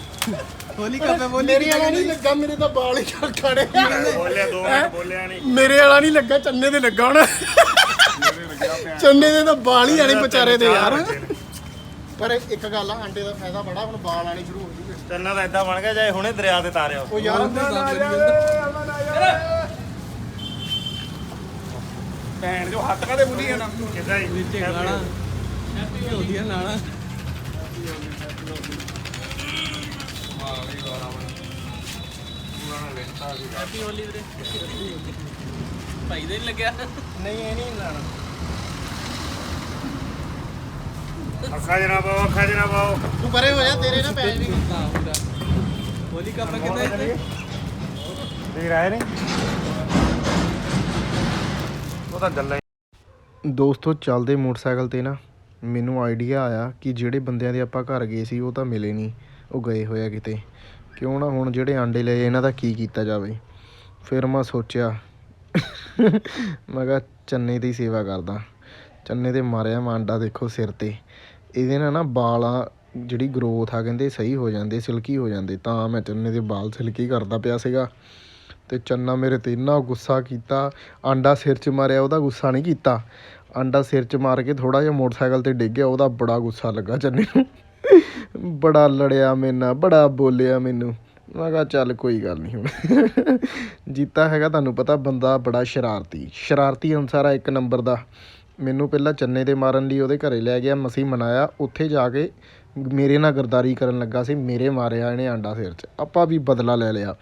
B: ਹੋਲੀ ਕੱਪੇ ਬੋਲੀ
C: ਮੇਰੇ ਵਾਲਾ ਨਹੀਂ ਲੱਗਾ ਮੇਰੇ ਤਾਂ ਬਾਲ ਹੀ ਖੜੇ
G: ਬੋਲਿਆ ਦੋ ਮਿੰਟ ਬੋਲਿਆ ਨਹੀਂ।
C: ਮੇਰੇ ਵਾਲਾ ਨਹੀਂ ਲੱਗਾ ਚੰਨੇ ਦੇ ਲੱਗਾ ਹੁਣ। ਚੰਨੇ ਦੇ ਤਾਂ ਬਾਲ ਹੀ ਆਣੇ ਵਿਚਾਰੇ ਦੇ ਯਾਰ। ਪਰ ਇੱਕ ਗੱਲ ਆ ਆਂਡੇ ਦਾ ਫਾਇਦਾ ਬੜਾ ਹੁਣ ਬਾਲ ਆਣੇ ਸ਼ੁਰੂ ਹੋ ਜੂਗੇ
G: ਚੰਨਾ ਤਾਂ ਏਦਾਂ ਬਣ ਗਿਆ ਜਾਏ ਹੁਣੇ ਦਰਿਆ ਤੇ ਤਾਰਿਓ
C: ਉਹ ਯਾਰ
B: ਭੈਣ ਜੋ ਹੱਥ ਕਾਦੇ ਬੁੱਲੀ ਆ ਨਾ।
G: ਕਿੱਦਾਂ ਹੀ
B: ਨੀਚੇ ਗਾਣਾ ਹੈਪੀ ਹੋਲੀ ਨਾਲਾ ਹੈਪੀ ਹੋਲੀ ਵੀਰੇ ਭਾਈ ਦੇ ਨਹੀਂ ਲੱਗਿਆ
C: ਨਹੀਂ ਇਹ ਨਹੀਂ ਲਾਣਾ
G: ਅੱਖਾਂ ਜਨਾ ਪਾਓ ਅੱਖਾਂ
C: ਤੂੰ ਪਰੇ ਹੋ ਜਾ ਤੇਰੇ ਨਾ ਪੈ ਜੀ
B: ਤਾਂ ਪੂਰਾ ਹੋਲੀ ਕੱਪੜਾ ਕਿੱਦਾਂ ਇੱਥੇ
G: ਦੇਖ ਰਹੇ ਨਹੀਂ ਉਹ ਤਾਂ ਗੱਲਾਂ
C: ਦੋਸਤੋ, ਚੱਲਦੇ ਮੋਟਰਸਾਈਕਲ ਤੇ ਨਾ ਮੈਨੂੰ ਆਈਡੀਆ ਆਇਆ ਕਿ ਜਿਹੜੇ ਬੰਦਿਆਂ ਦੇ ਆਪਾਂ ਘਰ ਗਏ ਸੀ, ਉਹ ਤਾਂ ਮਿਲੇ ਨਹੀਂ, ਉਹ ਗਏ ਹੋਏ ਆ ਕਿਤੇ। ਕਿਉਂ ਨਾ ਹੁਣ ਜਿਹੜੇ ਆਂਡੇ ਲਏ, ਇਹਨਾਂ ਦਾ ਕੀ ਕੀਤਾ ਜਾਵੇ? ਫਿਰ ਮੈਂ ਸੋਚਿਆ, ਮੈਂ ਕਿਹਾ ਚੰਨੇ ਦੀ ਸੇਵਾ ਕਰਦਾ। ਚੰਨੇ ਤੇ ਮਾਰਿਆ ਮੈਂ ਆਂਡਾ ਦੇਖੋ ਸਿਰ ਤੇ। ਇਹਦੇ ਨਾਲ ਨਾ ਬਾਲਾਂ ਜਿਹੜੀ ਗਰੋਥ ਆ ਕਹਿੰਦੇ ਸਹੀ ਹੋ ਜਾਂਦੇ, ਸਿਲਕੀ ਹੋ ਜਾਂਦੇ। ਤਾਂ ਮੈਂ ਚੰਨੇ ਦੇ ਬਾਲ ਸਿਲਕੀ ਕਰਦਾ ਪਿਆ ਸੀਗਾ। ਤੇ ਚੰਨਾ ਮੇਰੇ ਤੇ ਇੰਨਾ ਗੁੱਸਾ ਕੀਤਾ, ਆਂਡਾ ਸਿਰ 'ਚ ਮਾਰਿਆ, ਉਹਦਾ ਗੁੱਸਾ ਨਹੀਂ ਕੀਤਾ। ਆਂਡਾ ਸਿਰ 'ਚ ਮਾਰ ਕੇ ਥੋੜਾ ਜਿਹਾ ਮੋਟਰਸਾਈਕਲ ਤੇ ਡਿੱਗ ਗਿਆ, ਉਹਦਾ ਬੜਾ ਗੁੱਸਾ ਲੱਗਾ ਚੰਨੇ ਨੂੰ। ਬੜਾ ਲੜਿਆ ਮੇਰੇ ਨਾਲ ਬੜਾ ਬੋਲਿਆ ਮੈਨੂੰ। ਮੈਂ ਕਿਹਾ, ਚੱਲ ਕੋਈ ਗੱਲ ਨਹੀਂ ਹੁਣ। ਜੀਤਾ ਹੈਗਾ, ਤੁਹਾਨੂੰ ਪਤਾ ਬੰਦਾ ਬੜਾ ਸ਼ਰਾਰਤੀ। ਸ਼ਰਾਰਤੀ ਅਨਸਰ ਆ ਇੱਕ ਨੰਬਰ ਦਾ। ਮੈਨੂੰ ਪਹਿਲਾਂ ਚੰਨੇ ਦੇ ਮਾਰਨ ਲਈ ਉਹਦੇ ਘਰੇ ਲੈ ਗਿਆ ਮਸੀਂ ਮਨਾਇਆ। ਉੱਥੇ ਜਾ ਕੇ ਮੇਰੇ ਨਾਲ ਗਰਦਾਰੀ ਕਰਨ ਲੱਗਾ ਸੀ, ਮੇਰੇ ਮਾਰਿਆ ਇਹਨੇ ਆਂਡਾ ਸਿਰ 'ਚ। ਆਪਾਂ ਵੀ ਬਦਲਾ ਲੈ ਲਿਆ।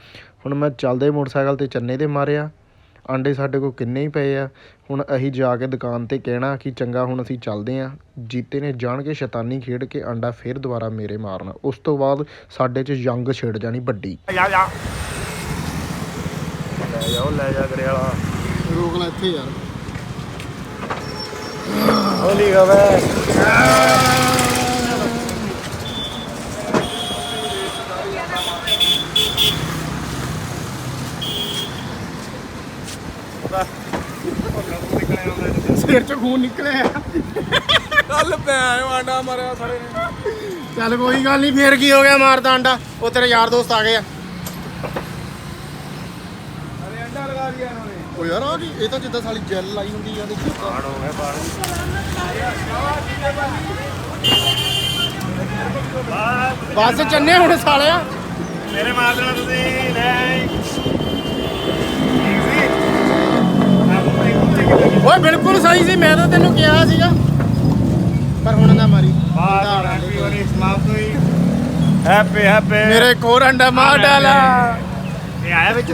C: ਹੁਣ ਮੈਂ ਚੱਲਦੇ ਮੋਟਰਸਾਈਕਲ ਤੇ ਚੰਨੇ ਦੇ ਮਾਰਿਆ। ਆਂਡੇ ਸਾਡੇ ਕੋਲ ਕਿੰਨੇ ਹੀ ਪਏ ਆ। ਹੁਣ ਅਸੀਂ ਜਾ ਕੇ ਦੁਕਾਨ ਤੇ ਕਹਿਣਾ ਕਿ ਚੰਗਾ ਹੁਣ ਅਸੀਂ ਚੱਲਦੇ ਆਂ। ਜੀਤੇ ਨੇ ਜਾਣ ਕੇ ਸ਼ੈਤਾਨੀ ਖੇਡ ਕੇ ਆਂਡਾ ਫਿਰ ਦੁਬਾਰਾ ਮੇਰੇ ਮਾਰਨਾ। ਉਸ ਤੋਂ ਬਾਅਦ ਸਾਡੇ 'ਚ ਜੰਗ ਛਿੜ ਜਾਣੀ ਵੱਡੀ।
G: ਜਾ ਜਾ। ਲੈ ਜਾਓ ਲੈ ਜਾ ਕਰੇ ਵਾਲਾ
C: ਰੋਕ ਲੈ ਇੱਥੇ ਯਾਰ।
G: ਹੋਲੀ ਗਵੇ
C: ਸਿਰ 'ਚ ਖੂਨ ਨਿਕਲਿਆ
B: ਕੱਲ ਪੈ ਆਇਆ ਆਂਡਾ ਮਾਰਿਆ ਸਾਲੇ ਨੇ।
F: ਚੱਲ ਕੋਈ ਗੱਲ ਨਹੀਂ ਫੇਰ ਕੀ ਹੋ ਗਿਆ ਮਾਰਦਾ ਅੰਡਾ ਉਹ ਤੇਰੇ ਯਾਰ ਦੋਸਤ ਆ ਗਏ ਆ।
B: ਅਰੇ ਅੰਡਾ ਲਗਾ ਦਿਆ ਇਹਨਾਂ ਨੇ।
F: ਉਹ ਯਾਰ ਆ ਕੀ? ਇਹ ਤਾਂ ਜਿੱਦਾਂ ਸਾਲੀ ਜੈਲ ਲਾਈ ਹੁੰਦੀ ਆ ਦੇਖੀ।
G: ਬਾੜ ਹੋ ਗਿਆ ਬਾੜ
F: ਬਸ ਚੰਨੇ ਹੁਣ ਸਾਲਿਆ।
G: ਮੇਰੇ ਮਾਰ ਦੇਣਾ ਤੁਸੀਂ ਨਹੀਂ
F: ਓਏ ਬਿਲਕੁਲ ਸਹੀ ਸੀ ਮੈਂ ਤਾਂ ਤੈਨੂੰ ਕਿਹਾ ਸੀਗਾ। ਪਰ ਹੁਣ ਨਾ ਮਾਰੀ।
G: ਬਾੜ ਹੈਪੀ ਹੋਣੀ ਸਮਾਪਤ ਹੋਈ। Happy happy.
F: ਮੇਰੇ ਇੱਕ ਹੋਰ ਅੰਡਾ ਮਾਰ ਡਾਲਾ।
G: ਇਹ ਆਇਆ ਵਿੱਚ?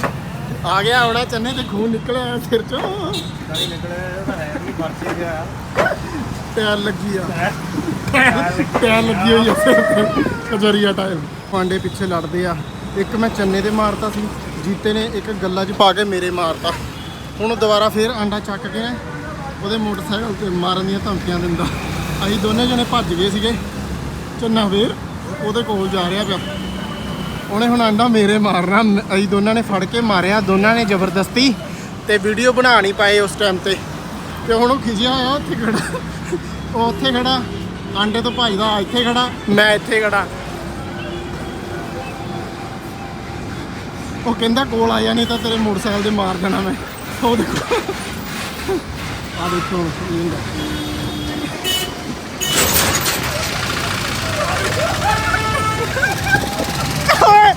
F: ਆ ਗਿਆ ਹੁਣ ਚੰਨੇ ਤੇ ਖੂਨ ਨਿਕਲਿਆ ਸਿਰ ਚੋਂ।
G: ਸਾਰੀ ਨਿਕਲੇ ਤਾਂ ਹੈ ਨਹੀਂ ਪਰਚੇ ਗਿਆ
F: ਟੈਲ ਲੱਗੀ ਆ। ਟੈਲ ਲੱਗੀ ਹੋਈ ਆ ਕਜਰੀਆ ਟਾਈਲ ਪਾਂਡੇ ਪਿੱਛੇ ਲੜਦੇ ਆ। ਇੱਕ ਮੈਂ ਚੰਨੇ ਤੇ ਮਾਰਤਾ ਸੀ। ਜੀਤੇ ਨੇ ਇੱਕ ਗੱਲਾ 'ਚ ਪਾ ਕੇ ਮੇਰੇ ਮਾਰਤਾ। ਹੁਣ ਦੁਬਾਰਾ ਫੇਰ ਆਂਡਾ ਚੱਕ ਕੇ ਉਹਦੇ ਮੋਟਰਸਾਈਕਲ ਤੇ ਮਾਰਨ ਦੀਆਂ ਧਮਕੀਆਂ ਦਿੰਦਾ ਅਸੀਂ ਦੋਨੇ ਜਣੇ ਭੱਜ ਗਏ ਸੀਗੇ ਚੰਨਾ ਫੇਰ, ਉਹਦੇ ਕੋਲ ਜਾ ਰਿਹਾ ਪਿਆ। ਉਹਨੇ ਹੁਣ ਆਂਡਾ ਮੇਰੇ ਮਾਰਨਾ, ਅਸੀਂ ਦੋਨਾਂ ਨੇ ਫੜ ਕੇ ਮਾਰਿਆ, ਦੋਨਾਂ ਨੇ ਜ਼ਬਰਦਸਤੀ ਤੇ ਵੀਡੀਓ ਬਣਾ ਨਹੀਂ ਪਾਏ ਉਸ ਟਾਈਮ ਤੇ। ਤੇ ਹੁਣ ਉਹ ਖਿਜਿਆ ਹੋਇਆ ਉੱਥੇ ਖੜਾ। ਉਹ ਉੱਥੇ ਖੜਾ। ਆਂਡੇ ਤੋਂ ਭੱਜਦਾ ਇੱਥੇ ਖੜਾ, ਮੈਂ ਇੱਥੇ ਖੜਾ। ਉਹ ਕਹਿੰਦਾ, ਕੋਲ ਆਇਆ ਨਹੀਂ ਤਾਂ ਤੇਰੇ ਮੋਟਰਸਾਈਕਲ ਤੇ ਮਾਰ ਦੇਣਾ ਮੈਂ। ਉਹ ਦੇਖੋ ਆ ਦੇਖੋ ਹੁਣ ਕੀ ਹੁੰਦਾ ਓਏ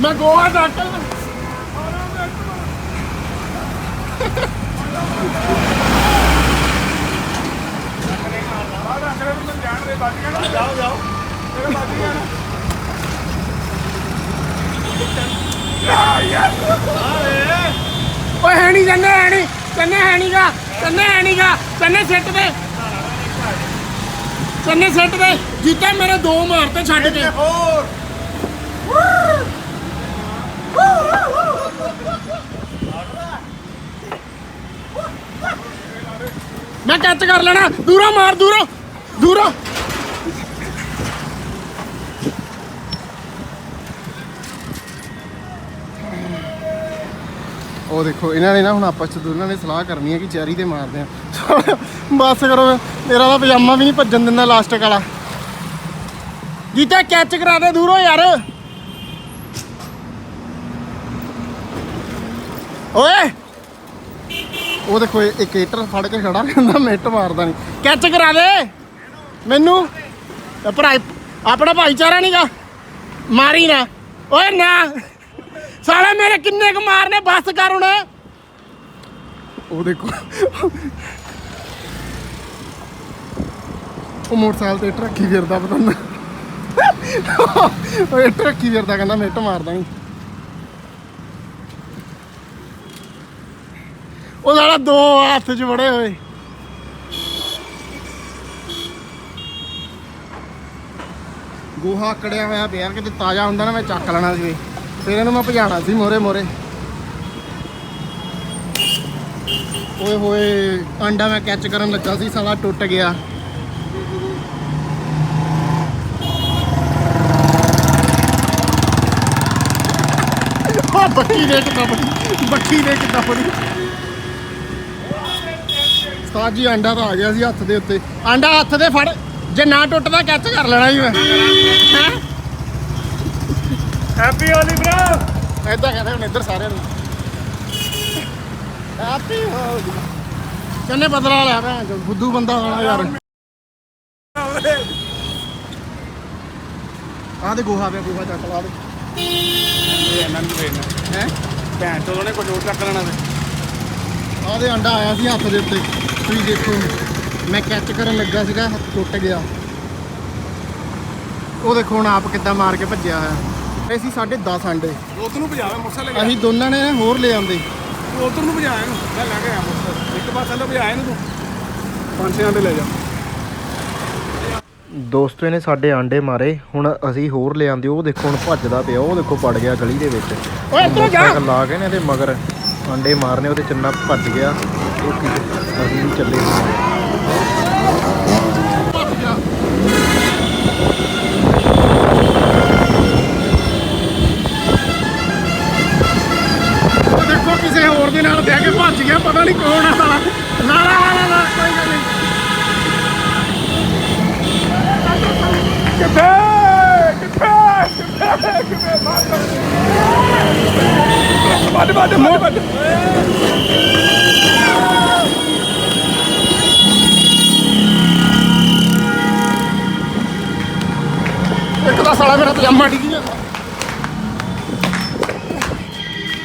F: ਮੈਂ ਗੋਆ ਡਾਕਟਰ ਓਏ ਹੈ ਨਹੀਂ ਜੰਨੇ ਹੈ ਨਹੀਂ ਜੰਨੇ ਹੈ ਨਹੀਂਗਾ ਜੰਨੇ ਹੈ ਨਹੀਂਗਾ ਜੰਨੇ ਸਿੱਟ ਦੇ ਜੰਨੇ ਸਿੱਟ ਦੇ ਜੀਤੇ ਮੇਰੇ ਦੋ ਮਾਰਤੇ ਛੱਡ ਕੇ। ਮੈਂ ਕੈਚ ਕਰ ਲੈਣਾ। ਦੂਰੋਂ ਮਾਰ ਦੂਰੋਂ। ਦੂਰੋਂ। ਉਹ ਦੇਖੋ, ਇਹਨਾਂ ਨੇ ਨਾ ਹੁਣ ਆਪਸ ਚ ਦੋਨਾਂ ਨੇ ਸਲਾਹ ਕਰਨੀ ਹੈ ਕਿ ਚੈਰੀ ਤੇ ਮਾਰਦੇ ਆ ਬਸ ਕਰੋ, ਮੇਰਾ ਤਾਂ ਪਜਾਮਾ ਵੀ ਨਹੀਂ ਭੱਜਣ ਦਿੰਦਾ ਲਾਸਟਿਕ ਵਾਲਾ। ਜੀਤਾ ਕੈਚ ਕਰਾ ਦੇ, ਦੂਰੋਂ ਯਾਰ। ਓਏ! ਉਹ ਦੇਖੋ ਇੱਕ ਏਟਰ ਫੜ ਕੇ ਖੜਾ ਕਹਿੰਦਾ ਮਿੱਟ ਮਾਰਦਾ ਨਹੀਂ ਕੈਚ ਕਰਾ ਦੇ। ਮੈਨੂੰ? ਭਰਾ ਆਪਣਾ ਭਾਈਚਾਰਾ ਨਹੀਂਗਾ ਮਾਰੀ ਨਾ। ਓਏ ਨਾ। ਸਾਲੇ ਮੇਰੇ ਕਿੰਨੇ ਕੁ ਮਾਰਨੇ ਬਸ ਕਰ ਹੁਣ। ਉਹ ਦੇਖੋ। ਉਹ ਮੋਟਰਸਾਈਕਲ ਤੇ ਟਰੱਕੀ ਫਿਰਦਾ ਪਤਾ ਨਾ। ਉਹ ਟਰੱਕੀ ਫਿਰਦਾ ਕਹਿੰਦਾ ਮਿੱਟ ਮਾਰਦਾ ਨਹੀਂ ਉਹ ਸਾਲਾ ਦੋ ਹੱਥ 'ਚ ਵੜੇ ਹੋਏ। ਗੋਹਾ ਕੜਿਆ ਹੋਇਆ ਪਿਆ, ਕਿਤੇ ਤਾਜ਼ਾ ਹੁੰਦਾ ਨਾ, ਮੈਂ ਚੱਕ ਲੈਣਾ ਸੀ। ਫਿਰ ਇਹਨੂੰ ਮੈਂ ਭਜਾਣਾ ਸੀ ਮੋਰੇ ਮੋਰੇ। ਓਏ ਹੋਏ, ਅੰਡਾ ਮੈਂ ਕੈਚ ਕਰਨ ਲੱਗਾ ਸੀ, ਸਾਲਾ ਟੁੱਟ ਗਿਆ। ਬੱਕੀ ਦੇ ਕਿੱਦਾਂ ਬੜੀ ਬੱਕੀ ਦੇ ਕਿੱਦਾਂ ਬੜੀ ਉਸਤਾਦ ਜੀ ਆਂਡਾ ਤਾਂ ਆ ਗਿਆ ਸੀ ਹੱਥ ਦੇ ਉੱਤੇ। ਆਂਡਾ ਹੱਥ ਦੇ ਫੜ, ਜੇ ਨਾ ਟੁੱਟਦਾ ਕੈਚ ਕਰ ਲੈਣਾ ਸੀ ਮੈਂ।
G: ਹੈਪੀ ਹੋਲੀ ਬ్రో
F: ਐਦਾਂ ਕਹਿੰਦੇ ਹੁਣ ਇੱਧਰ ਸਾਰਿਆਂ ਨੂੰ। ਹੈਪੀ ਹੋਲੀ ਕੰਨੇ ਬਦਲਾ ਲਿਆ ਭੈਣ ਚੋ, ਬੁੱਧੂ ਬੰਦਾ ਹੋਣਾ ਯਾਰ। ਆਹ ਦੇ ਗੋਹਾ ਪਿਆ ਗੋਹਾ ਚੱਕ ਲਾ ਦੇ।
B: ਇਹ ਇਹਨਾਂ ਨੂੰ ਵੇਖਣਾ
F: ਹੈ?
B: ਭੈਣ ਚੋਦ ਉਹਨੇ ਕੋਈ ਹੋਰ ਚੱਕ ਲੈਣਾ ਤੇ।
F: ਆਹ ਦੇ ਅੰਡਾ ਆਇਆ ਸੀ ਹੱਥ ਦੇ ਉੱਤੇ ਤੁਸੀਂ ਦੇਖੋ। ਮੈਂ ਕੈਚ ਕਰਨ ਲੱਗਾ ਸੀਗਾ ਹੱਥ ਟੁੱਟ ਗਿਆ। ਉਹ ਦੇਖੋ ਹੁਣ ਆਪ ਕਿੱਦਾਂ ਮਾਰ ਕੇ ਭੱਜਿਆ ਹੋਇਆ। ਇਹ ਸੀ ਸਾਡੇ 10 ਅੰਡੇ
B: ਉਧਰ ਨੂੰ ਭਜਾਵੇ ਮੋਟਰਸਾਈਕਲ
F: ਅਸੀਂ ਦੋਨਾਂ ਨੇ ਨਾ ਹੋਰ ਲੈ ਆਂਦੇ।
B: ਤੂੰ ਉਧਰ ਨੂੰ ਭਜਾਇਆ ਇਹਨੂੰ। ਲੈ ਕੇ ਆਇਆ ਮੋਟਰਸਾਈਕਲ। ਇੱਕ ਪਾਸੇ ਨੂੰ ਭਜਾਇਆ ਇਹਨੂੰ ਤੂੰ। ਪੰਜ ਛੇ ਆਂਡੇ ਲੈ ਜਾ।
C: ਦੋਸਤੋ ਇਹਨੇ ਸਾਡੇ ਆਂਡੇ ਮਾਰੇ। ਹੁਣ ਅਸੀਂ ਹੋਰ ਲਿਆਂਦੇ ਉਹ ਦੇਖੋ ਹੁਣ ਭੱਜਦਾ ਪਿਆ। ਉਹ ਦੇਖੋ ਪੜ ਗਿਆ ਗਲੀ ਦੇ ਵਿੱਚ।
F: ਓਏ ਇੱਧਰੋਂ ਜਾ।
C: ਲਾ ਕੇ ਨੇ ਇਹਦੇ ਮਗਰ ਆਂਡੇ ਮਾਰਨੇ ਉਹਦੇ ਚੰਨਾ ਭੱਜ ਗਿਆ। ਉਹ ਕੀ ਅਸੀਂ ਵੀ ਚੱਲੇ।
F: ਭੱਜ ਗਿਆ ਪਤਾ ਨਹੀਂ ਕੌਣ ਆ ਸਾਲਾ। ਲਾ ਲਾ ਲਾ ਕੋਈ ਗੱਲ ਨਹੀਂ ਕਿੱਥੇ? ਕਿੱਥੇ? ਕਿੱਥੇ? ਕਿੱਥੇ ਮਾਰ ਮਾਰ ਮਾਰ ਮਾਰ ਇੱਕ ਦਾ ਸਾਲਾ ਮੇਰਾ ਪਜਾਮਾ ਡਿੱਗ ਗਿਆ।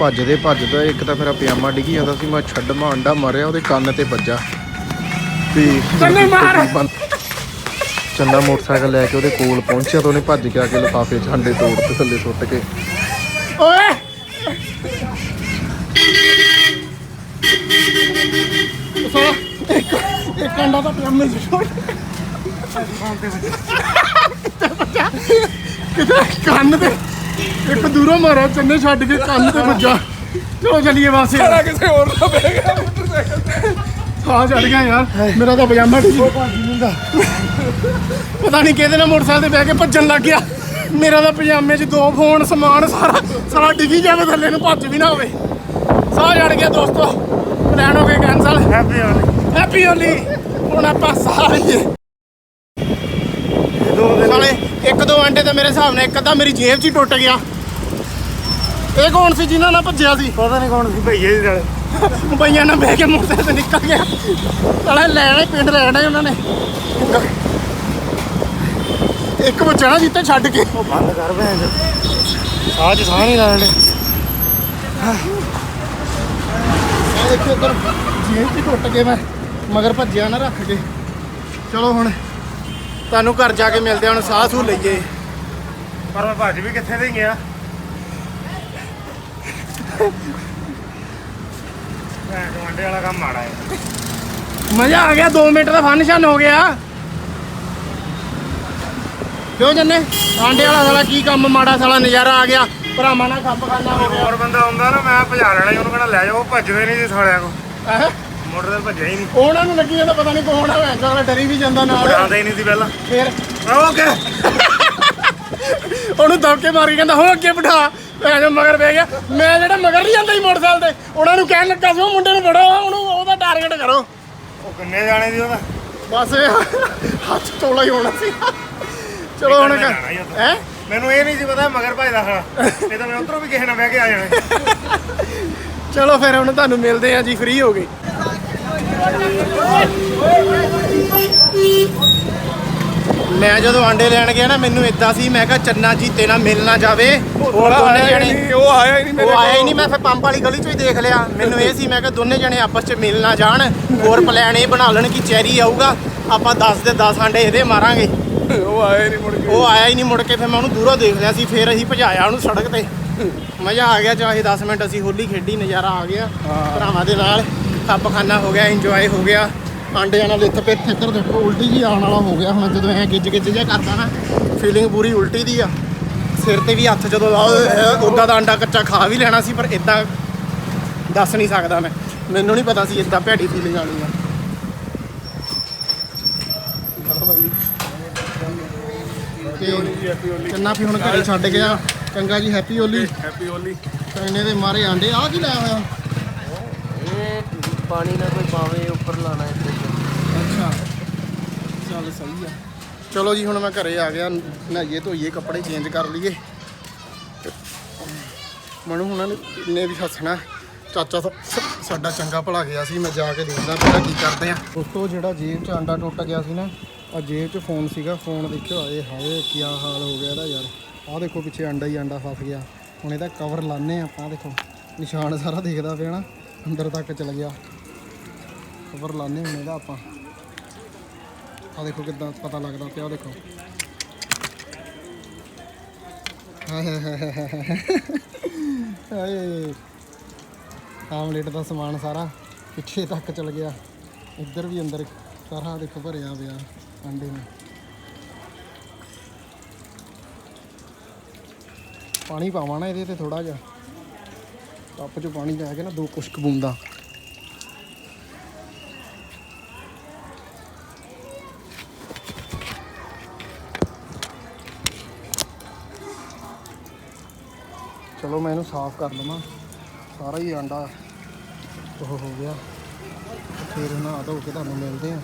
C: ਭੱਜਦੇ ਭੱਜਦਾ ਇੱਕ ਤਾਂ ਮੇਰਾ ਪਜਾਮਾ ਡਿੱਗੀ ਜਾਂਦਾ ਸੀ ਮੈਂ ਛੱਡ ਮਾ ਅੰਡਾ ਮਾਰਿਆ ਉਹਦੇ ਕੰਨ ਤੇ ਵੱਜਾ। ਤੇ
F: ਚੰਨੇ ਮਾਰ।
C: ਚੰਨਾ ਮੋਟਰਸਾਈਕਲ ਲੈ ਕੇ ਉਹਦੇ ਕੋਲ ਪਹੁੰਚਿਆ ਤਾਂ ਉਹਨੇ ਭੱਜ ਕੇ ਆ ਕੇ ਲਿਫਾਫੇ 'ਚ ਅੰਡੇ ਤੋੜ ਤੇ ਥੱਲੇ ਸੁੱਟ ਕੇ।
F: ਓਏ! ਸਾਲਾ ਇੱਕ ਇੱਕ ਅੰਡਾ ਤਾਂ ਪਜਾਮੇ ਚ ਛੋੜ ਕਿਤੇ ਕੰਨ ਤੇ ਇੱਕ ਦੂਰੋਂ ਮਾਰਿਆ ਚੰਨੇ ਛੱਡ ਕੇ ਕੰਨ ਤੇ ਵੱਜਾ। ਚਲੋ ਚਲੀਏ ਵਾਸੇ ਸਾਰਾ ਕਿਸੇ ਹੋਰ ਦਾ ਪੈ ਗਿਆ ਹਾਂ ਚੱਲ ਗਿਆ ਯਾਰ। ਮੇਰਾ ਤਾਂ ਪਜਾਮਾ ਠੀਕ। ਹੁੰਦਾ। ਪਤਾ ਨਹੀਂ ਕਿਹਦੇ ਨਾਲ ਮੋਟਰਸਾਈਕਲ ਤੇ ਬਹਿ ਕੇ ਭੱਜਣ ਲੱਗ ਗਿਆ। ਮੇਰਾ ਤਾਂ ਪਜਾਮੇ 'ਚ ਦੋ ਫੋਨ ਸਮਾਨ ਸਾਰਾ ਸਾਰਾ ਡਿੱਗੀ ਜਾਵੇ ਥੱਲੇ ਨੂੰ ਭੱਜ ਵੀ ਨਾ ਹੋਵੇ। ਸਾਹ ਚੜ ਗਿਆ ਦੋਸਤੋ। ਪਲਾਨ ਹੋ ਗਏ cancel
G: happy Holi
F: happy Holi ਹੁਣ ਆਪਾਂ ਸਾਰੇ ਸਾਲੇ ਇੱਕ ਦੋ ਅੰਡੇ ਤਾਂ ਮੇਰੇ ਹਿਸਾਬ ਨਾਲ ਇੱਕ ਅੱਧਾ ਮੇਰੀ ਜੇਬ 'ਚ ਹੀ ਟੁੱਟ ਗਿਆ। ਇਹ ਕੌਣ ਸੀ ਜਿਨ੍ਹਾਂ ਨਾਲ ਭੱਜਿਆ ਸੀ?
G: ਪਤਾ ਨਹੀਂ ਕੌਣ ਸੀ ਭਈਏ ਦੀ ਨਾਲ।
F: ਬਈਆਂ ਨਾਲ ਬਹਿ ਕੇ ਮੋਟਰਸਾਈਕਲ ਤੇ ਨਿਕਲ ਗਿਆ। ਸਾਲੇ ਲੈਣੇ ਪਿੰਡ ਲੈਣੇ ਉਹਨਾਂ ਨੇ। ਇੱਕ ਬੱਚਾ ਨਾ ਜਿੱਤੇ ਛੱਡ ਕੇ।
G: ਉਹ ਬੰਦ ਕਰ ਭੈਣ ਚੋ। ਸਾਹ ਚ ਸਾਹ ਨਹੀਂ ਲੈਣ
F: ਇਹ ਦੇਖੋ ਉਧਰ ਜੇਬ 'ਚ ਟੁੱਟ ਗਏ ਮੈਂ ਮਗਰ ਭੱਜਿਆ ਨਾ ਰੱਖ ਕੇ। ਚਲੋ ਹੁਣ ਤੁਹਾਨੂੰ ਘਰ ਜਾ ਕੇ ਮਿਲਦੇ ਹਾਂ ਹੁਣ ਸਾਹ ਸੂ ਲਈਏ।
G: ਪਰ ਮੈਂ ਭੱਜ ਵੀ ਕਿੱਥੇ ਦੇ ਗਿਆ। ਵਾਲਾ ਕੰਮ ਮਾੜਾ ਹੈ।
F: ਮਜ਼ਾ ਆ ਗਿਆ 2 ਮਿੰਟ ਦਾ ਫੰਕਸ਼ਨ ਹੋ ਗਿਆ। ਕਿਉਂ ਜੰਨੇ? ਆਂਡੇ ਵਾਲਾ ਸਾਲਾ ਕੀ ਕੰਮ ਮਾੜਾ ਸਾਲਾ ਨਜ਼ਾਰਾ ਆ ਗਿਆ। ਭਰਾਵਾਂ ਨਾਲ ਖੱਪ ਖਾਨਾ ਹੋ ਗਿਆ।
G: ਹੋਰ ਬੰਦਾ ਆਉਂਦਾ ਨਾ ਮੈਂ ਭਜਾ ਲੈਣਾ ਸੀ, ਉਹਨੂੰ ਕਹਿੰਦਾ ਲੈ ਜਾਓ ਉਹ ਭੱਜਦੇ ਨਹੀਂ ਸੀ ਸਾਲਿਆਂ ਕੋ
F: ਹੈਂ?
G: ਮੋਟਰ ਤੇ ਭੱਜਿਆ ਹੀ ਨਹੀਂ।
F: ਉਹਨਾਂ ਨੂੰ ਲੱਗੀ ਜਾਂਦਾ ਪਤਾ ਨਹੀਂ ਕੌਣ ਆ ਚੋਦ ਸਾਲਾ ਡਰੀ ਵੀ ਜਾਂਦਾ ਨਾਲ।
G: ਭਜਾਉਂਦਾ ਹੀ ਨਹੀਂ ਸੀ ਪਹਿਲਾਂ।
F: ਫੇਰ?
G: ਓਕੇ।
F: ਉਹਨੂੰ ਦਬਕੇ ਮਾਰ ਕੇ ਕਹਿੰਦਾ ਹੋ ਅੱਗੇ ਬਿਠਾ। ਚੋਦ ਮਗਰ ਬਹਿ ਗਿਆ। ਮੈਂ ਜਿਹੜਾ ਮਗਰ ਨਹੀਂ ਜਾਂਦਾ ਸੀ ਮੋਟਰਸਾਈਕਲ ਤੇ ਉਹਨਾਂ ਨੂੰ ਕਹਿਣ ਲੱਗਾ ਸੀ ਉਹ ਮੁੰਡੇ ਨੂੰ ਫੜੋ ਉਹਨੂੰ ਉਹਦਾ ਟਾਰਗੇਟ ਕਰੋ।
G: ਉਹ ਕਿੰਨੇ ਜਾਣੇ ਸੀ ਉਹਦਾ?
F: ਬਸ ਇਹ ਹੱਥ ਟੋਲਾ ਹੀ ਹੋਣਾ ਸੀ। ਚਲੋ ਹੁਣ
G: ਹੀ।
F: ਹੈ
G: ਮੈਨੂੰ ਇਹ ਨਹੀਂ ਸੀ ਪਤਾ ਮਗਰ ਭਜਦਾ ਖੜਾ ਨਹੀਂ ਤਾਂ ਮੈਂ ਉਧਰੋਂ ਵੀ ਕਿਸੇ ਨਾਲ ਬਹਿ ਕੇ ਆ ਜਾਣਾ।
F: ਚਲੋ ਫਿਰ ਹੁਣ ਤੁਹਾਨੂੰ ਮਿਲਦੇ ਆ ਜੀ ਫ੍ਰੀ ਹੋ ਗਏ। ਮੈਂ ਜਦੋਂ ਆਂਡੇ ਲੈਣ ਗਿਆ ਨਾ ਮੈਨੂੰ ਇਦਾਂ ਸੀ ਮੈਂ ਕਿਹਾ ਚੰਨਾ ਜੀਤੇ ਨਾਲ ਮਿਲ ਨਾ ਜਾਵੇ। ਦੋਨੇ ਜਣੇ
B: ਉਹ ਆਇਆ ਹੀ ਨਹੀਂ
F: ਉਹ ਆਇਆ ਹੀ ਨਹੀਂ ਮੈਂ ਫਿਰ ਪੰਪ ਵਾਲੀ ਗਲੀ ਚੋਂ ਹੀ ਦੇਖ ਲਿਆ। ਮੈਨੂੰ ਇਹ ਸੀ ਮੈਂ ਕਿਹਾ ਦੋਨੇ ਜਣੇ ਆਪਸ 'ਚ ਮਿਲ ਨਾ ਜਾਣ ਹੋਰ ਪਲਾਨ ਇਹ ਬਣਾ ਲੈਣ ਕਿ ਚੈਰੀ ਆਊਗਾ। ਆਪਾਂ 10 ਦੇ 10 ਆਂਡੇ ਇਹਦੇ ਮਾਰਾਂਗੇ।
B: ਉਹ ਆਇਆ ਨਹੀਂ ਮੁੜ
F: ਉਹ ਆਇਆ ਹੀ ਨਹੀਂ ਮੁੜ ਕੇ ਫਿਰ ਮੈਂ ਉਹਨੂੰ ਦੂਰੋਂ ਦੇਖ ਲਿਆ ਸੀ ਫਿਰ ਅਸੀਂ ਭਜਾਇਆ ਉਹਨੂੰ ਸੜਕ ਤੇ। ਮਜ਼ਾ ਆ ਗਿਆ ਚਾਹੇ 10 ਮਿੰਟ ਅਸੀਂ ਹੋਲੀ ਖੇਡੀ ਨਜ਼ਾਰਾ ਆ ਗਿਆ। ਭਰਾਵਾਂ ਦੇ ਨਾਲ ਖੱਪ ਖਾਨਾ ਹੋ ਗਿਆ ਇੰਜੋਏ ਹੋ ਗਿਆ। ਆਂਡਿਆਂ ਨਾਲ ਲਿੱਥ ਪੇ ਇੱਧਰ ਦੇਖੋ ਉਲਟੀ ਜੀ ਆਉਣ ਵਾਲਾ ਹੋ ਗਿਆ ਹੁਣ ਜਦੋਂ ਐ ਗਿੱਜ ਗਿੱਜ ਜਿਹਾ ਕਰਦਾ ਨਾ ਫੀਲਿੰਗ ਪੂਰੀ ਉਲਟੀ ਦੀ ਆ। ਸਿਰ ਤੇ ਵੀ ਹੱਥ ਜਦੋਂ ਉਦਾਂ ਦਾ ਅੰਡਾ ਕੱਚਾ ਖਾ ਵੀ ਲੈਣਾ ਸੀ ਪਰ ਇਦਾਂ ਦੱਸ ਨਹੀਂ ਸਕਦਾ ਮੈਂ। ਮੈਨੂੰ ਨਹੀਂ ਪਤਾ ਸੀ ਇਦਾਂ ਭੈੜੀ ਫੀਲਿੰਗ ਆਣੀ ਆ। ਤੇ ਚੰਨਾ ਵੀ ਹੁਣ ਘਰੇ ਛੱਡ ਗਿਆ। ਚੰਗਾ ਜੀ ਹੈਪੀ ਹੋਲੀ।
B: ਹੈਪੀ ਹੋਲੀ।
F: ਚੰਨੇ ਦੇ ਮਾਰੇ ਆਂਡੇ ਆ ਕੀ ਲਾਇਆ ਹੋਇਆ?
D: ਇਹ ਪਾਣੀ ਨਾ ਕੋਈ ਪਾਵੇ, ਉੱਪਰ ਲਾਣਾ ਇੱਥੇ।
F: ਅੱਛਾ। ਚੱਲ ਸਹੀ ਆ। ਚਲੋ ਜੀ, ਹੁਣ ਮੈਂ ਘਰੇ ਆ ਗਿਆ। ਨਹਾਈਏ, ਧੋਈਏ, ਕੱਪੜੇ ਚੇਂਜ ਕਰ ਲਈਏ। ਮਨੂ ਹੁਣਾਂ ਨੇ ਨੇ ਵੀ ਹੱਸਣਾ। ਚਾਚਾ ਸਾ- ਸਾਡਾ ਚੰਗਾ ਭਲਾ ਗਿਆ ਸੀ, ਮੈਂ ਜਾ ਕੇ ਦੇਖਦਾ ਪਹਿਲਾਂ ਕੀ ਕਰਦੇ ਆ। ਦੋਸਤੋ ਜਿਹੜਾ ਜੇਬ 'ਚ ਆਂਡਾ ਟੁੱਟ ਗਿਆ ਸੀ ਨਾ, ਆ ਜੇਬ 'ਚ ਫੋਨ ਸੀਗਾ। ਫੋਨ ਦੇਖਿਓ ਆਏ ਹਾਏ ਕੀ ਹਾਲ ਹੋ ਗਿਆ ਇਹਦਾ ਯਾਰ। ਆਹ ਦੇਖੋ, ਪਿੱਛੇ ਆਂਡਾ ਹੀ ਆਂਡਾ ਫਸ ਗਿਆ। ਹੁਣ ਇਹਦਾ ਕਵਰ ਲਾਣੇ ਆਪਾਂ, ਦੇਖੋ। ਨਿਸ਼ਾਨ ਸਾਰਾ ਦੇਖਦਾ ਪਿਆ ਨਾ, ਅੰਦਰ ਤੱਕ ਚਲ ਗਿਆ। ਕਵਰ ਲਾਣੇ ਹੁਣ ਇਹਦਾ ਆਪਾਂ। ਆ ਦੇਖੋ ਕਿੱਦਾਂ ਪਤਾ ਲੱਗਦਾ ਪਿਆ ਦੇਖੋ। ਹਾਏ ਆਮਲੇਟ ਦਾ ਸਮਾਨ ਸਾਰਾ ਪਿੱਛੇ ਤੱਕ ਚਲ ਗਿਆ। ਇੱਧਰ ਵੀ ਅੰਦਰ ਸਾਰਾ ਦੇਖੋ ਭਰਿਆ ਪਿਆ ਅੰਡੇ ਨੂੰ। ਪਾਣੀ ਪਾਵਾਂ ਨਾ ਇਹਦੇ ਤੇ ਥੋੜਾ ਜਿਹਾ। ਕੱਪ 'ਚ ਪਾਣੀ ਲੈ ਕੇ ਨਾ ਦੋ ਕੁਸ਼ਕ ਬੂੰਦਾ। ਚਲੋ ਮੈਂ ਇਹਨੂੰ ਸਾਫ਼ ਕਰ ਲਵਾਂ। ਸਾਰਾ ਹੀ ਆਂਡਾ
C: ਉਹ ਹੋ ਗਿਆ। ਫਿਰ ਨਹਾ ਧੋ ਕੇ ਤੁਹਾਨੂੰ ਮਿਲਦੇ ਆ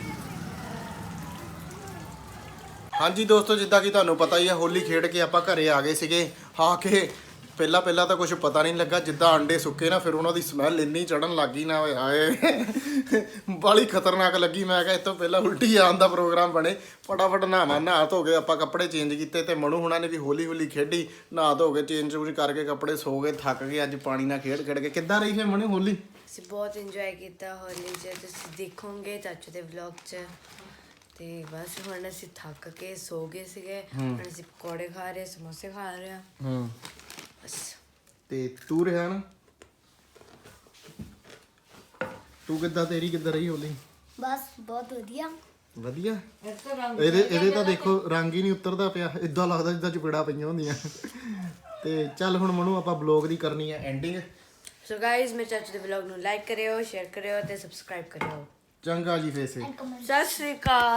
C: ਹਾਂਜੀ ਦੋਸਤੋ, ਜਿੱਦਾਂ ਕਿ ਤੁਹਾਨੂੰ ਪਤਾ ਹੀ ਹੈ ਹੋਲੀ ਖੇਡ ਕੇ ਆਪਾਂ ਘਰੇ ਆ ਗਏ ਸੀਗੇ। ਆ ਕੇ ਪਹਿਲਾਂ ਪਹਿਲਾਂ ਤਾਂ ਕੁਝ ਪਤਾ ਨਹੀਂ ਲੱਗਾ ਜਿੱਦਾਂ ਅੰਡੇ ਸੁੱਕੇ ਨਾ ਫਿਰ ਉਹਨਾਂ ਦੀ ਸਮੈਲ ਇੰਨੀ ਚੜਨ ਲੱਗੀ ਨਾ ਓਏ ਹਾਏ। ਬਾਲੀ ਖਤਰਨਾਕ ਲੱਗੀ ਮੈਂ ਕਿਹਾ ਤੋਂ ਪਹਿਲਾਂ ਉਲਟੀ ਆਉਣ ਦਾ ਪ੍ਰੋਗਰਾਮ ਬਣੇ। ਫਟਾਫਟ ਨਹਾਵਾਂ ਨਹਾ ਧੋ ਕੇ ਆਪਾਂ ਕੱਪੜੇ ਚੇਂਜ ਕੀਤੇ ਤੇ ਮਨੂ ਹੁਣਾਂ ਨੇ ਵੀ ਹੋਲੀ ਹੋਲੀ ਖੇਡੀ। ਨਹਾ ਧੋ ਕੇ ਚੇਂਜ ਚੂੰਜ ਕਰਕੇ ਕੱਪੜੇ ਸੋ ਗਏ ਥੱਕ ਗਏ ਅੱਜ ਪਾਣੀ ਨਾਲ ਖੇਡ ਖੇਡ ਕੇ। ਕਿੱਦਾਂ ਰਹੀ ਫੇ ਮਨੂ ਹੋਲੀ?
A: ਅਸੀਂ ਬਹੁਤ ਇੰਜੋਏ ਕੀਤਾ ਹੋਲੀ 'ਚ। ਤੁਸੀਂ ਦੇਖੋਗੇ ਚਾਚੂ ਦੇ ਵਲੌਗ 'ਚ। ਤੇ ਬਸ ਹੁਣ ਅਸੀਂ ਥੱਕ ਕੇ ਸੋ ਗਏ ਸੀਗੇ। ਹੁਣ ਅਸੀਂ ਪਕੌੜੇ ਖਾ ਰਹੇ ਸਮੋਸੇ ਖਾ ਰਹੇ ਹਾਂ।
C: ਹੂੰ।
A: ਬਸ।
C: ਤੇ ਤੂੰ ਰਿਹਾ ਨਾ? ਤੂੰ ਕਿੱਦਾਂ ਤੇਰੀ ਕਿੱਦਾਂ ਰਹੀ ਹੋਲੀ?
E: ਬਸ ਬਹੁਤ ਵਧੀਆ।
C: ਵਧੀਆ? ਇਹਦੇ ਇਹਦੇ ਤਾਂ ਦੇਖੋ ਰੰਗ ਹੀ ਨਹੀਂ ਉਤਰਦਾ ਪਿਆ। ਇਦਾਂ ਲੱਗਦਾ ਜਿੱਦਾਂ ਚਪੇੜਾ ਪਈਆਂ ਹੁੰਦੀਆਂ। ਤੇ ਚੱਲ ਹੁਣ ਮਨੂ ਆਪਾਂ ਬਲੌਗ ਦੀ ਕਰਨੀ ਹੈ ਐਂਡਿੰਗ
A: ਸੋ ਗਾਇਜ਼ ਮੇਰੇ ਚਾਚੂ ਦੇ ਵਲੌਗ ਨੂੰ ਲਾਈਕ ਕਰਿਓ ਸ਼ੇਅਰ ਕਰਿਓ ਤੇ ਸਬਸਕ੍ਰਾਈਬ ਕਰਿਓ।
C: ਚੰਗਾ ਜੀ ਫੇਸੇ
A: ਸਤਿ ਸ਼੍ਰੀ ਅਕਾਲ।